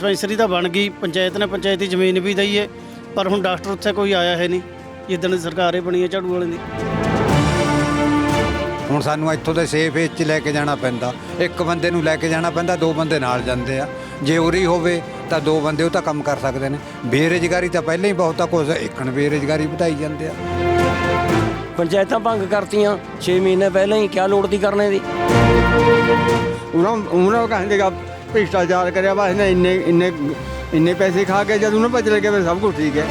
Dispensary ਤਾਂ ਬਣ ਗਈ ਪੰਚਾਇਤ ਨੇ ਪੰਚਾਇਤੀ ਜ਼ਮੀਨ ਵੀ ਦਈ ਏ ਪਰ ਹੁਣ ਡਾਕਟਰ ਉੱਥੇ ਕੋਈ ਆਇਆ ਹੈ ਨਹੀਂ ਜਿੱਦਣ ਦੀ ਸਰਕਾਰ ਇਹ ਬਣੀ ਹੈ ਝਾੜੂ ਵਾਲੇ ਦੀ। ਹੁਣ ਸਾਨੂੰ ਇੱਥੋਂ ਦੇ ਸੇਫ ਏਜ 'ਚ ਲੈ ਕੇ ਜਾਣਾ ਪੈਂਦਾ ਇੱਕ ਬੰਦੇ ਨੂੰ ਲੈ ਕੇ ਜਾਣਾ ਪੈਂਦਾ ਦੋ ਬੰਦੇ ਨਾਲ ਜਾਂਦੇ ਆ। ਜੇ ਉਰੀ ਹੋਵੇ ਤਾਂ ਦੋ ਬੰਦੇ ਉਹ ਤਾਂ ਕੰਮ ਕਰ ਸਕਦੇ ਨੇ। ਬੇਰੁਜ਼ਗਾਰੀ ਤਾਂ ਪਹਿਲਾਂ ਹੀ ਬਹੁਤਾ ਕੁਝ ਇੱਕਣ ਬੇਰੁਜ਼ਗਾਰੀ ਵਧਾਈ ਜਾਂਦੇ ਆ। ਪੰਚਾਇਤਾਂ ਭੰਗ ਕਰਤੀਆਂ 6 ਮਹੀਨੇ ਪਹਿਲਾਂ ਹੀ ਕਿਆ ਲੋੜ ਦੀ ਕਰਨੇ ਦੀ? ਉਹਨਾਂ ਉਹਨਾਂ ਕਹਿੰਦੇ ਕਿ ਭ੍ਰਿਸ਼ਟਾਚਾਰ ਕਰਿਆ ਵਾ ਇਹਨੇ ਇੰਨੇ ਇੰਨੇ ਇੰਨੇ ਪੈਸੇ ਖਾ ਕੇ ਜਦ ਉਹਨਾਂ ਪਤਾ ਲੱਗਿਆ ਫਿਰ ਸਭ ਕੁਝ ਠੀਕ ਹੈ।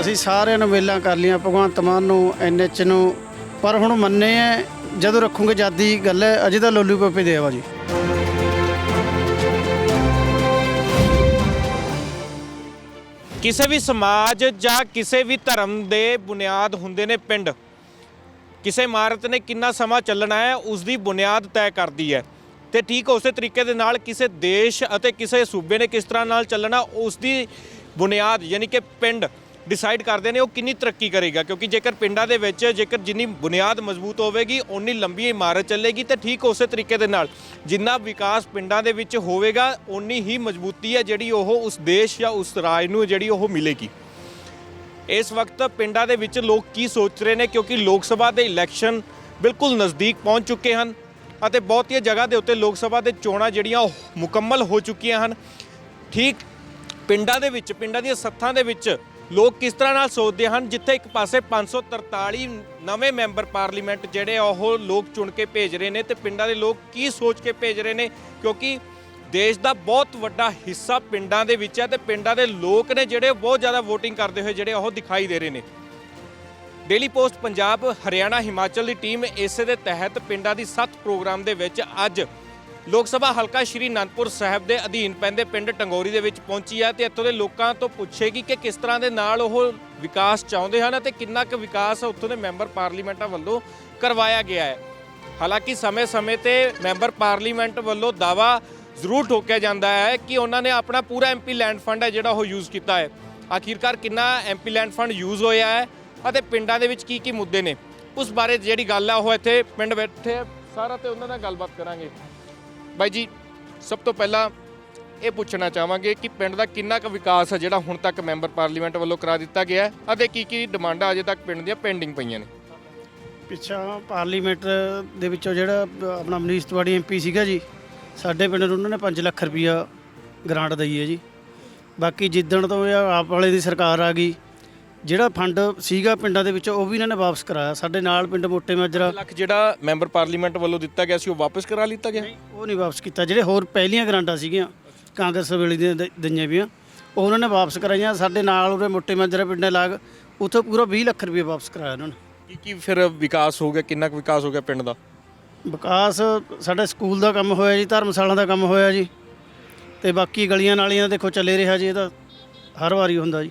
ਅਸੀਂ ਸਾਰਿਆਂ ਨੂੰ ਮੇਲਾਂ ਕਰ ਲਈਆਂ ਭਗਵੰਤ ਮਾਨ ਨੂੰ ਐਨਐਚ ਨੂੰ ਪਰ ਹੁਣ ਮੰਨੇ ਐ ਜਦੋਂ ਰੱਖੂਗੇ ਜਾਦੀ ਗੱਲ ਹੈ ਅਜੇ ਤਾਂ ਲੋਲੂ ਪੋਪੇ ਦੇ ਆਵਾ ਜੀ। ਕਿਸੇ ਵੀ ਸਮਾਜ ਜਾਂ ਕਿਸੇ ਵੀ ਧਰਮ ਦੇ ਬੁਨਿਆਦ ਹੁੰਦੇ ਨੇ ਪਿੰਡ। ਕਿਸੇ ਇਮਾਰਤ ਨੇ ਕਿੰਨਾ ਸਮਾਂ ਚੱਲਣਾ ਹੈ ਉਸ ਦੀ ਬੁਨਿਆਦ ਤੈਅ ਕਰਦੀ ਹੈ ਤੇ ਠੀਕ ਉਸੇ ਤਰੀਕੇ ਦੇ ਨਾਲ ਕਿਸੇ ਦੇਸ਼ ਅਤੇ ਕਿਸੇ ਸੂਬੇ ਨੇ ਕਿਸ ਤਰ੍ਹਾਂ ਨਾਲ ਚੱਲਣਾ ਉਸ ਦੀ ਬੁਨਿਆਦ ਯਾਨੀ ਕਿ ਪਿੰਡ ਡਿਸਾਈਡ ਕਰਦੇ ਨੇ ਉਹ ਕਿੰਨੀ ਤਰੱਕੀ ਕਰੇਗਾ, ਕਿਉਂਕਿ ਜੇਕਰ ਪਿੰਡਾਂ ਦੇ ਵਿੱਚ ਜੇਕਰ ਜਿੰਨੀ ਬੁਨਿਆਦ ਮਜ਼ਬੂਤ ਹੋਵੇਗੀ, ਓਨੀ ਲੰਬੀ ਇਮਾਰਤ ਚੱਲੇਗੀ ਤੇ ਠੀਕ ਉਸੇ ਤਰੀਕੇ ਦੇ ਨਾਲ ਜਿੰਨਾ ਵਿਕਾਸ ਪਿੰਡਾਂ ਦੇ ਵਿੱਚ ਹੋਵੇਗਾ, ਓਨੀ ਹੀ ਮਜ਼ਬੂਤੀ ਹੈ ਜਿਹੜੀ ਉਹ ਉਸ ਦੇਸ਼ ਜਾਂ ਉਸ ਰਾਜ ਨੂੰ ਜਿਹੜੀ ਉਹ ਮਿਲੇਗੀ। ਇਸ ਵਕਤ ਪਿੰਡਾਂ ਦੇ ਵਿੱਚ ਲੋਕ ਕੀ ਸੋਚ ਰਹੇ ਨੇ, ਕਿਉਂਕਿ ਲੋਕ ਸਭਾ ਦੇ ਇਲੈਕਸ਼ਨ ਬਿਲਕੁਲ ਨਜ਼ਦੀਕ ਪਹੁੰਚ ਚੁੱਕੇ ਹਨ। ਅਤੇ ਬਹੁਤੀਆਂ ਜਗ੍ਹਾ ਦੇ ਉੱਤੇ ਲੋਕ ਸਭਾ ਦੇ ਚੋਣਾਂ ਜਿਹੜੀਆਂ ਉਹ ਮੁਕੰਮਲ ਹੋ ਚੁੱਕੀਆਂ ਹਨ। ਠੀਕ ਪਿੰਡਾਂ ਦੇ ਵਿੱਚ, ਪਿੰਡਾਂ ਦੀਆਂ ਸੱਥਾਂ ਦੇ ਵਿੱਚ ਲੋਕ ਕਿਸ ਤਰ੍ਹਾਂ ਨਾਲ ਸੋਚਦੇ ਹਨ? ਜਿੱਥੇ ਇੱਕ ਪਾਸੇ 543 ਨਵੇਂ ਮੈਂਬਰ ਪਾਰਲੀਮੈਂਟ ਜਿਹੜੇ ਆ, ਉਹ ਲੋਕ ਚੁਣ ਕੇ ਭੇਜ ਰਹੇ ਨੇ ਤੇ ਪਿੰਡਾਂ ਦੇ ਲੋਕ ਕੀ ਸੋਚ ਕੇ ਭੇਜ ਰਹੇ ਨੇ? ਕਿਉਂਕਿ ਦੇਸ਼ ਦਾ ਬਹੁਤ ਵੱਡਾ ਹਿੱਸਾ ਪਿੰਡਾਂ ਦੇ ਵਿੱਚ ਹੈ ਤੇ ਪਿੰਡਾਂ ਦੇ ਲੋਕ ਨੇ ਜਿਹੜੇ ਉਹ ਬਹੁਤ ਜ਼ਿਆਦਾ VOTING ਕਰਦੇ ਹੋਏ ਜਿਹੜੇ ਉਹ ਦਿਖਾਈ ਦੇ ਰਹੇ ਨੇ। ਡੇਲੀ ਪੋਸਟ ਪੰਜਾਬ, ਹਰਿਆਣਾ, ਹਿਮਾਚਲ ਦੀ ਟੀਮ ਇਸੇ ਦੇ ਤਹਿਤ ਪਿੰਡਾਂ ਦੀ ਸੱਤ ਪ੍ਰੋਗਰਾਮ ਦੇ ਵਿੱਚ ਅੱਜ ਲੋਕ ਸਭਾ ਹਲਕਾ ਸ਼੍ਰੀ ਅਨੰਦਪੁਰ ਸਾਹਿਬ ਦੇ ਅਧੀਨ ਪੈਂਦੇ ਪਿੰਡ ਟੰਗੋਰੀ ਦੇ ਵਿੱਚ ਪਹੁੰਚੀ ਹੈ ਤੇ ਇੱਥੋਂ ਦੇ ਲੋਕਾਂ ਤੋਂ ਪੁੱਛੇਗੀ ਕਿ ਕਿਸ ਤਰ੍ਹਾਂ ਦੇ ਨਾਲ ਉਹ ਵਿਕਾਸ ਚਾਹੁੰਦੇ ਹਨ ਅਤੇ ਕਿੰਨਾ ਕੁ ਵਿਕਾਸ ਉੱਥੋਂ ਦੇ ਮੈਂਬਰ ਪਾਰਲੀਮੈਂਟਾਂ ਵੱਲੋਂ ਕਰਵਾਇਆ ਗਿਆ ਹੈ। ਹਾਲਾਂਕਿ ਸਮੇਂ-ਸਮੇਂ ਤੇ ਮੈਂਬਰ ਪਾਰਲੀਮੈਂਟ ਵੱਲੋਂ ਦਾਵਾ ਜ਼ਰੂਰ ਠੋਕਿਆ ਜਾਂਦਾ ਹੈ ਕਿ ਉਹਨਾਂ ਨੇ ਆਪਣਾ ਪੂਰਾ ਐਮਪੀ ਲੈਂਡ ਫੰਡ ਹੈ ਜਿਹੜਾ ਉਹ ਯੂਜ਼ ਕੀਤਾ ਹੈ। ਆਖਿਰਕਾਰ ਕਿੰਨਾ ਐਮਪੀ ਲੈਂਡ ਫੰਡ ਯੂਜ਼ ਹੋਇਆ ਹੈ? ਅਤੇ ਪਿੰਡਾਂ ਦੇ ਵਿੱਚ ਕੀ ਕੀ ਮੁੱਦੇ ਨੇ? ਉਸ ਬਾਰੇ ਜਿਹੜੀ ਗੱਲ ਆ ਉਹ ਇੱਥੇ ਪਿੰਡ ਬੈਠੇ ਆ, ਸਾਰਾ ਤੇ ਉਹਨਾਂ ਨਾਲ ਗੱਲਬਾਤ ਕਰਾਂਗੇ। ਬਾਈ ਜੀ ਸਭ ਤੋਂ ਪਹਿਲਾਂ ਇਹ ਪੁੱਛਣਾ ਚਾਹਾਂਗੇ ਕਿ ਪਿੰਡ ਦਾ ਕਿੰਨਾ ਕੁ ਵਿਕਾਸ ਹੈ ਜਿਹੜਾ ਹੁਣ ਤੱਕ ਮੈਂਬਰ ਪਾਰਲੀਮੈਂਟ ਵੱਲੋਂ ਕਰਾ ਦਿੱਤਾ ਗਿਆ ਅਤੇ ਕੀ ਕੀ ਡਿਮਾਂਡਾਂ ਅਜੇ ਤੱਕ ਪਿੰਡ ਦੀਆਂ ਪੈਂਡਿੰਗ ਪਈਆਂ ਨੇ? ਪਿੱਛਾ ਪਾਰਲੀਮੈਂਟ ਦੇ ਵਿੱਚੋਂ ਜਿਹੜਾ ਆਪਣਾ ਮਨੀਸ਼ ਤਿਵਾੜੀ ਐਮਪੀ ਸੀਗਾ ਜੀ ਸਾਡੇ ਪਿੰਡ ਨੂੰ ਉਹਨਾਂ ਨੇ 5 ਲੱਖ ਰੁਪਈਆ ਗ੍ਰਾਂਟ ਦਈ ਹੈ ਜੀ। ਬਾਕੀ ਜਿੱਦਣ ਤੋਂ ਇਹ ਆਪ ਵਾਲੇ ਦੀ ਸਰਕਾਰ ਆ ਗਈ ਜਿਹੜਾ ਫੰਡ ਸੀਗਾ ਪਿੰਡਾਂ ਦੇ ਵਿੱਚ ਉਹ ਵੀ ਇਹਨਾਂ ਨੇ ਵਾਪਸ ਕਰਾਇਆ। ਸਾਡੇ ਨਾਲ ਪਿੰਡ ਮੋਟੇ ਮਾਜਰਾ ਲੱਖ ਜਿਹੜਾ ਮੈਂਬਰ ਪਾਰਲੀਮੈਂਟ ਵੱਲੋਂ ਦਿੱਤਾ ਗਿਆ ਸੀ ਉਹ ਵਾਪਸ ਕਰਾ ਲਿੱਤਾ ਗਿਆ? ਉਹ ਨਹੀਂ ਵਾਪਸ ਕੀਤਾ। ਜਿਹੜੇ ਹੋਰ ਪਹਿਲੀਆਂ ਗ੍ਰਾਂਟਾਂ ਸੀਗੀਆਂ ਕਾਂਗਰਸ ਵੇਲੇ ਦੀਆਂ ਦ- ਦਈਆਂ ਵੀਆਂ ਉਹ ਉਹਨਾਂ ਨੇ ਵਾਪਸ ਕਰਾਈਆਂ। ਸਾਡੇ ਨਾਲ ਉਹਦੇ ਮੋਟੇ ਮਾਜਰਾ ਪਿੰਡ ਲਾਗ ਉੱਥੇ ਪੂਰਾ 20 ਲੱਖ ਰੁਪਏ ਵਾਪਸ ਕਰਾਇਆ ਉਹਨਾਂ ਨੇ। ਕੀ ਕੀ ਫਿਰ ਵਿਕਾਸ ਹੋ ਗਿਆ? ਕਿੰਨਾ ਕੁ ਵਿਕਾਸ ਹੋ ਗਿਆ ਪਿੰਡ ਦਾ? ਵਿਕਾਸ ਸਾਡੇ ਸਕੂਲ ਦਾ ਕੰਮ ਹੋਇਆ ਜੀ ਧਰਮਸ਼ਾਲਾ ਦਾ ਕੰਮ ਹੋਇਆ ਜੀ। ਤੇ ਬਾਕੀ ਗਲੀਆਂ ਨਾਲੀਆਂ ਦੇਖੋ ਚੱਲੇ ਰਿਹਾ ਜੀ ਇਹ ਤਾਂ ਹਰ ਵਾਰੀ ਹੁੰਦਾ ਜੀ।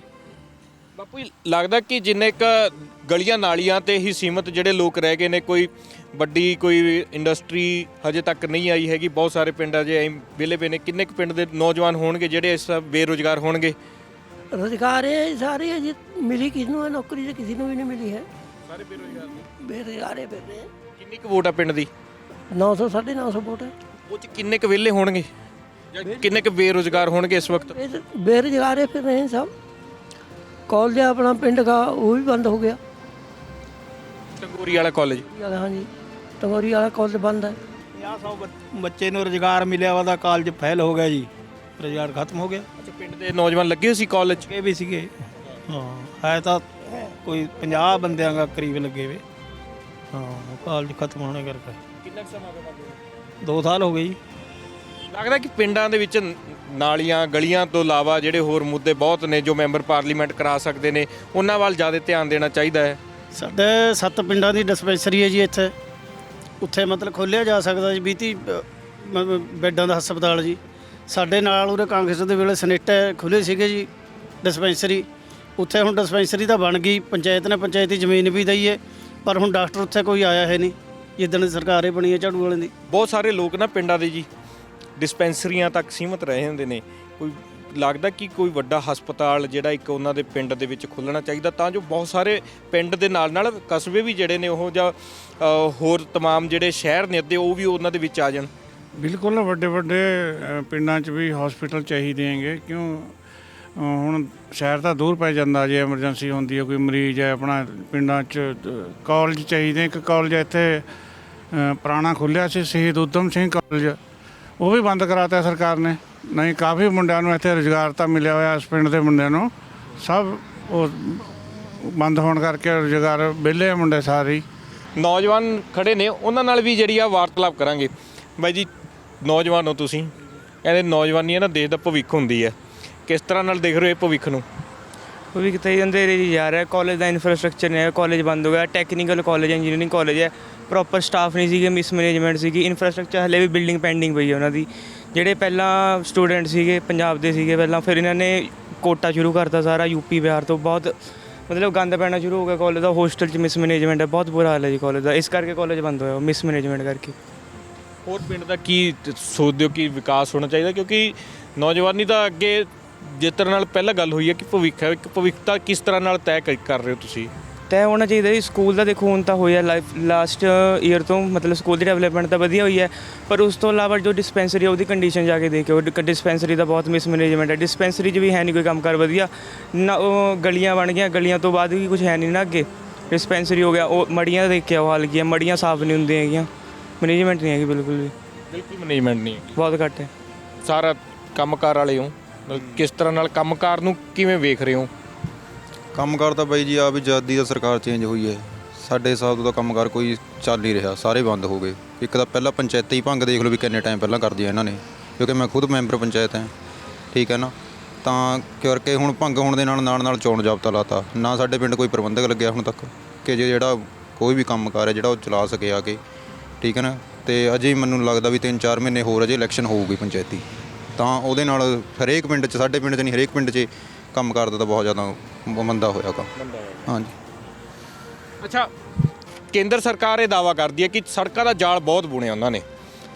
ਬਾਪੂ ਜੀ, ਲੱਗਦਾ ਕਿ ਜਿੰਨੇ ਕ ਗਲੀਆਂ ਨਾਲੀਆਂ ਤੇ ਹੀ ਸੀਮਤ ਜਿਹੜੇ ਲੋਕ ਰਹਿ ਗਏ ਨੇ ਕੋਈ ਵੱਡੀ ਕੋਈ ਇੰਡਸਟਰੀ ਹਜੇ ਤੱਕ ਨਹੀਂ ਆਈ ਹੈਗੀ ਬਹੁਤ ਸਾਰੇ ਪਿੰਡ ਅਜੇ ਐਂ ਵਿਹਲੇ ਪਏ ਨੇ। ਕਿੰਨੇ ਕੁ ਪਿੰਡ ਦੇ ਨੌਜਵਾਨ ਹੋਣਗੇ ਜਿਹੜੇ ਇਸ ਬੇਰੁਜ਼ਗਾਰ ਹੋਣਗੇ? ਰੁਜ਼ਗਾਰ ਇਹ ਸਾਰੇ ਜੀ ਮਿਲੀ ਕਿਸ ਨੂੰ ਹੈ ਨੌਕਰੀ ਤਾਂ ਕਿਸੇ ਨੂੰ ਵੀ ਨਹੀਂ ਮਿਲੀ ਹੈ। ਸਾਰੇ ਬੇਰੁਜ਼ਗਾਰ ਨੇ? ਬੇਰੁਜ਼ਗਾਰੇ ਫਿਰ ਰਹੇ ਕਿੰਨੀ ਕੁ ਵੋਟ ਆ ਪਿੰਡ ਦੀ? 900 950 ਵੋਟ ਹੈ। ਉਹ ਚ ਕਿੰਨੇ ਕੁ ਵਿਹਲੇ ਹੋਣਗੇ? ਜਾਂ ਕਿੰਨੇ ਕੁ ਬੇਰੁਜ਼ਗਾਰ ਹੋਣਗੇ ਇਸ ਵਕਤ? ਇਹ ਬੇਰੁਜ਼ਗਾਰੇ ਫਿਰ ਰਹੇ ਸਭ। ਕਾਲਜ ਆਪਣਾ ਪਿੰਡ ਦਾ ਉਹ ਵੀ ਬੰਦ ਹੋ ਗਿਆ। ਟੰਗੋਰੀ ਵਾਲਾ ਕਾਲਜ? ਹਾਂਜੀ। ਟੰਗੋਰੀ ਵਾਲਾ ਕਾਲਜ ਬੰਦ ਹੈ। 50 ਬੱਚੇ ਨੂੰ ਰੋਜ਼ਗਾਰ ਮਿਲਿਆ ਵਾ ਦਾ ਕਾਲਜ ਫੈਲ ਹੋ ਗਿਆ ਜੀ। ਰੋਜ਼ਗਾਰ ਖਤਮ ਹੋ ਗਿਆ। ਅੱਛਾ ਪਿੰਡ ਦੇ ਨੌਜਵਾਨ ਲੱਗੇ ਹੋਏ ਸੀ ਕਾਲਜ ਇਹ ਵੀ ਸੀਗੇ। ਹਾਂ ਹੈ ਤਾਂ ਕੋਈ 50 ਬੰਦਿਆਂ ਦਾ ਕਰੀਬ ਲੱਗੇ ਵੇ। ਹਾਂ ਕਾਲਜ ਖਤਮ ਹੋਣੇ ਕਰਕੇ। ਕਿੰਨਾ ਸਮਾਂ ਹੋ ਗਿਆ? 2 ਸਾਲ ਹੋ ਗਏ ਜੀ। ਲੱਗਦਾ ਕਿ ਪਿੰਡਾਂ ਦੇ ਵਿੱਚ ਨਾਲੀਆਂ ਗਲੀਆਂ ਤੋਂ ਇਲਾਵਾ ਜਿਹੜੇ ਹੋਰ ਮੁੱਦੇ ਬਹੁਤ ਨੇ ਜੋ ਮੈਂਬਰ ਪਾਰਲੀਮੈਂਟ ਕਰਾ ਸਕਦੇ ਨੇ ਉਹਨਾਂ ਵੱਲ ਜ਼ਿਆਦਾ ਧਿਆਨ ਦੇਣਾ ਚਾਹੀਦਾ ਹੈ। ਸਾਡੇ ਸੱਤ ਪਿੰਡਾਂ ਦੀ ਡਿਸਪੈਂਸਰੀ ਹੈ ਜੀ ਇੱਥੇ। ਉੱਥੇ ਮਤਲਬ ਖੋਲਿਆ ਜਾ ਸਕਦਾ ਜੀ 20 ਬੈੱਡਾਂ ਦਾ ਹਸਪਤਾਲ ਜੀ। ਸਾਡੇ ਨਾਲ ਉਰੇ ਕਾਂਗਰਸ ਦੇ ਵੇਲੇ ਸਨੇਟਾ ਖੁੱਲੇ ਸੀਗੇ ਜੀ ਡਿਸਪੈਂਸਰੀ। ਉੱਥੇ ਹੁਣ ਡਿਸਪੈਂਸਰੀ ਤਾਂ ਬਣ ਗਈ ਪੰਚਾਇਤ ਨੇ ਪੰਚਾਇਤੀ ਜ਼ਮੀਨ ਵੀ ਦਈ ਏ ਪਰ ਹੁਣ ਡਾਕਟਰ ਉੱਥੇ ਕੋਈ ਆਇਆ ਹੈ ਨਹੀਂ ਜਿੱਦਣ ਸਰਕਾਰ ਇਹ ਬਣੀ ਹੈ ਝਾੜੂ ਵਾਲੇ ਦੀ। ਬਹੁਤ ਸਾਰੇ ਲੋਕ ਨਾ ਪਿੰਡਾਂ ਦੇ ਜੀ ਡਿਸਪੈਂਸਰੀਆਂ ਤੱਕ ਸੀਮਤ ਰਹੇ ਹੁੰਦੇ ਨੇ ਕੋਈ ਲੱਗਦਾ ਕਿ ਕੋਈ ਵੱਡਾ ਹਸਪਤਾਲ ਜਿਹੜਾ ਇੱਕ ਉਹਨਾਂ ਦੇ ਪਿੰਡ ਦੇ ਵਿੱਚ ਖੁੱਲਣਾ ਚਾਹੀਦਾ ਤਾਂ ਜੋ ਬਹੁਤ ਸਾਰੇ ਪਿੰਡ ਦੇ ਨਾਲ ਨਾਲ ਕਸਬੇ ਵੀ ਜਿਹੜੇ ਨੇ ਉਹ ਜਾਂ ਅ, ਹੋਰ तमाम ਜਿਹੜੇ ਸ਼ਹਿਰ ਨੇ ਅੱਦੇ ਉਹ ਵੀ ਉਹਨਾਂ ਦੇ ਵਿੱਚ ਆ ਜਾਣ ਬਿਲਕੁਲ ਵੱਡੇ ਵੱਡੇ ਅ, ਪਿੰਡਾਂ 'ਚ ਵੀ ਹਸਪੀਟਲ ਚਾਹੀਦੇ ਹੈਗੇ ਕਿਉਂ ਅ, ਹੁਣ ਸ਼ਹਿਰ ਤਾਂ ਦੂਰ ਪੈ ਜਾਂਦਾ ਜੇ ਐਮਰਜੈਂਸੀ ਹੁੰਦੀ ਹੈ ਕੋਈ ਮਰੀਜ਼ ਹੈ ਆਪਣਾ ਪਿੰਡਾਂ 'ਚ ਅ, ਕਾਲਜ ਚਾਹੀਦੇ ਇੱਕ ਕਾਲਜ ਇੱਥੇ ਅ, ਪੁਰਾਣਾ ਖੁੱਲਿਆ ਸੀ ਸ਼ਹੀਦ ਉਦਮ ਸਿੰਘ ਕਾਲਜ ਉਹ ਵੀ ਬੰਦ ਕਰਾਤਾ ਸਰਕਾਰ ਨੇ। ਨਹੀਂ, ਕਾਫੀ ਮੁੰਡਿਆਂ ਨੂੰ ਇੱਥੇ ਰੁਜ਼ਗਾਰ ਤਾਂ ਮਿਲਿਆ ਹੋਇਆ ਇਸ ਪਿੰਡ ਦੇ ਮੁੰਡਿਆਂ ਨੂੰ। ਸਭ ਉਹ ਬੰਦ ਹੋਣ ਕਰਕੇ ਰੁਜ਼ਗਾਰ ਵਿਹਲੇ ਆ ਮੁੰਡੇ ਸਾਰੇ ਹੀ। ਨੌਜਵਾਨ ਖੜੇ ਨੇ, ਉਹਨਾਂ ਨਾਲ ਵੀ ਜਿਹੜੀ ਆ ਵਾਰਤਾਲਾਪ ਕਰਾਂਗੇ। ਬਾਈ ਜੀ, ਨੌਜਵਾਨ ਹੋ ਤੁਸੀਂ। ਕਹਿੰਦੇ ਨੌਜਵਾਨੀ ਹੈ ਨਾ, ਦੇਸ਼ ਦਾ ਭਵਿੱਖ ਹੁੰਦੀ ਹੈ ਕਿਸ ਤਰ੍ਹਾਂ ਨਾਲ ਦੇਖ ਰਹੇ ਹੋ ਇਹ ਭਵਿੱਖ ਨੂੰ? ਉਹ ਵੀ ਕਿਤੇ ਅੰਧੇਰੇ ਜੀ ਜਾ ਰਿਹਾ ਕਾਲਜ ਦਾ ਇਨਫਰਾਸਟ੍ਰਕਚਰ ਨਹੀਂ ਹੈ ਕਾਲਜ ਬੰਦ ਹੋ ਗਿਆ। ਟੈਕਨੀਕਲ ਕਾਲਜ ਇੰਜੀਨੀਅਰਿੰਗ ਕਾਲਜ ਹੈ। ਪ੍ਰੋਪਰ ਸਟਾਫ ਨਹੀਂ ਸੀਗੇ ਮਿਸਮੈਨੇਜਮੈਂਟ ਸੀਗੀ। ਇਨਫਰਾਸਟ੍ਰਕਚਰ ਹਲੇ ਵੀ ਬਿਲਡਿੰਗ ਪੈਂਡਿੰਗ ਪਈ ਹੈ ਉਹਨਾਂ ਦੀ। ਜਿਹੜੇ ਪਹਿਲਾਂ ਸਟੂਡੈਂਟ ਸੀਗੇ, ਪੰਜਾਬ ਦੇ ਸੀਗੇ, ਪਹਿਲਾਂ ਫਿਰ ਇਹਨਾਂ ਨੇ ਕੋਟਾ ਸ਼ੁਰੂ ਕਰਤਾ ਸਾਰਾ ਯੂਪੀ ਬਿਹਾਰ ਤੋਂ ਬਹੁਤ ਮਤਲਬ ਗੰਦ ਪੈਣਾ ਸ਼ੁਰੂ ਹੋ ਗਿਆ ਕਾਲਜ ਦਾ। ਹੋਸਟਲ 'ਚ ਮਿਸਮੈਨੇਜਮੈਂਟ ਹੈ, ਬਹੁਤ ਬੁਰਾ ਹਾਲ ਹੈ ਜੀ ਕਾਲਜ ਦਾ। ਇਸ ਕਰਕੇ ਕਾਲਜ ਬੰਦ ਹੋਇਆ ਮਿਸਮੈਨੇਜਮੈਂਟ ਕਰਕੇ। ਹੋਰ ਪਿੰਡ ਦਾ ਕੀ ਤ- ਸੋਚਦੇ ਹੋ ਕਿ ਵਿਕਾਸ ਹੋਣਾ ਚਾਹੀਦਾ? ਕਿਉਂਕਿ ਨੌਜਵਾਨੀ ਤਾਂ ਅੱਗੇ ਜਿਸ ਤਰ੍ਹਾਂ ਨਾਲ ਪਹਿਲਾਂ ਗੱਲ ਹੋਈ ਹੈ ਕਿ ਭਵਿੱਖ ਹੈ ਇੱਕ ਭਵਿੱਖ ਤਾਂ ਕਿਸ ਤਰ੍ਹਾਂ ਨਾਲ ਤੈਅ ਕਰ ਰਹੇ ਹੋ ਤੁਸੀਂ? ਤੈਅ ਹੋਣਾ ਚਾਹੀਦਾ ਜੀ ਸਕੂਲ ਦਾ ਦੇਖੋ ਹੁਣ ਤਾਂ ਹੋਇਆ ਲਾਈਫ ਲਾਸਟ ਈਅਰ ਤੋਂ ਮਤਲਬ ਸਕੂਲ ਦੀ ਡਿਵੈਲਪਮੈਂਟ ਤਾਂ ਵਧੀਆ ਹੋਈ ਹੈ ਪਰ ਉਸ ਤੋਂ ਇਲਾਵਾ ਜੋ ਡਿਸਪੈਂਸਰੀ ਉਹਦੀ ਕੰਡੀਸ਼ਨ ਜਾ ਕੇ ਦੇਖਿਓ ਡਿਸਪੈਂਸਰੀ ਦਾ ਬਹੁਤ ਮਿਸਮੈਨੇਜਮੈਂਟ ਹੈ ਡਿਸਪੈਂਸਰੀ 'ਚ ਵੀ ਹੈ ਨਹੀਂ ਕੋਈ ਕੰਮਕਾਰ ਵਧੀਆ ਨਾ ਉਹ ਗਲੀਆਂ ਬਣ ਗਈਆਂ ਗਲੀਆਂ ਤੋਂ ਬਾਅਦ ਵੀ ਕੁਝ ਹੈ ਨਹੀਂ ਨਾ ਅੱਗੇ ਡਿਸਪੈਂਸਰੀ ਹੋ ਗਿਆ ਉਹ ਮੜੀਆਂ ਦੇਖ ਕੇ ਉਹ ਹਾਲ ਕੀ ਹੈ ਮੜੀਆਂ ਸਾਫ਼ ਨਹੀਂ ਹੁੰਦੀਆਂ ਹੈਗੀਆਂ ਮੈਨੇਜਮੈਂਟ ਨਹੀਂ ਹੈਗੀ ਬਿਲਕੁਲ ਵੀ। ਬਿਲਕੁਲ ਮੈਨੇਜਮੈਂਟ ਨਹੀਂ ਬਹੁਤ ਘੱਟ ਹੈ। ਸਾਰਾ ਕੰਮਕਾਰ ਵਾਲੇ ਹੋ। ਮਤਲਬ ਕਿਸ ਤਰ੍ਹਾਂ ਨਾਲ ਕੰਮਕਾਰ ਨੂੰ ਕਿਵੇਂ ਵੇਖ ਰਹੇ ਹੋ? ਕੰਮਕਾਰ ਤਾਂ ਬਾਈ ਜੀ ਆ ਵੀ ਜਦ ਦਾ ਸਰਕਾਰ ਚੇਂਜ ਹੋਈ ਹੈ। ਸਾਡੇ ਹਿਸਾਬ ਤੋਂ ਤਾਂ ਕੰਮਕਾਰ ਕੋਈ ਚੱਲ ਨਹੀਂ ਰਿਹਾ, ਸਾਰੇ ਬੰਦ ਹੋ ਗਏ। ਇੱਕ ਤਾਂ ਪਹਿਲਾਂ ਪੰਚਾਇਤੀ ਭੰਗ ਦੇਖ ਲਓ ਵੀ ਕਿੰਨੇ ਟਾਈਮ ਪਹਿਲਾਂ ਕਰਦੀ ਹੈ ਇਹਨਾਂ ਨੇ, ਕਿਉਂਕਿ ਮੈਂ ਖੁਦ ਮੈਂਬਰ ਪੰਚਾਇਤ ਹਾਂ। ਠੀਕ ਹੈ ਨਾ? ਤਾਂ ਕਰਕੇ ਹੁਣ ਭੰਗ ਹੋਣ ਦੇ ਨਾਲ ਨਾਲ ਨਾਲ ਚੋਣ ਜਾਬਤਾ ਲਾਤਾ। ਨਾ ਸਾਡੇ ਪਿੰਡ ਕੋਈ ਪ੍ਰਬੰਧਕ ਲੱਗਿਆ ਹੁਣ ਤੱਕ, ਕਿ ਜੇ ਜਿਹੜਾ ਕੋਈ ਵੀ ਕੰਮਕਾਰ ਹੈ, ਜਿਹੜਾ ਉਹ ਚਲਾ ਸਕੇ ਆ ਕੇ। ਠੀਕ ਹੈ ਨਾ? ਤੇ ਅਜੇ ਮੈਨੂੰ ਲੱਗਦਾ ਵੀ 3-4 ਮਹੀਨੇ ਹੋਰ ਅਜੇ ਇਲੈਕਸ਼ਨ ਹੋਊਗੀ ਪੰਚਾਇਤੀ। ਤਾਂ ਉਹਦੇ ਨਾਲ ਹਰੇਕ ਪਿੰਡ 'ਚ ਸਾਡੇ ਪਿੰਡ 'ਚ ਨਹੀਂ ਹਰੇਕ ਪਿੰਡ 'ਚ ਕੰਮ ਕਰਦਾ ਤਾਂ ਬਹੁਤ ਜ਼ਿਆਦਾ ਮੰਦਾ ਹੋਇਆ ਕੰਮ। ਹਾਂਜੀ। ਅੱਛਾ ਕੇਂਦਰ ਸਰਕਾਰ ਇਹ ਦਾਵਾ ਕਰਦੀ ਹੈ ਕਿ ਸੜਕਾਂ ਦਾ ਜਾਲ ਬਹੁਤ ਬੁਣਿਆ ਉਹਨਾਂ ਨੇ।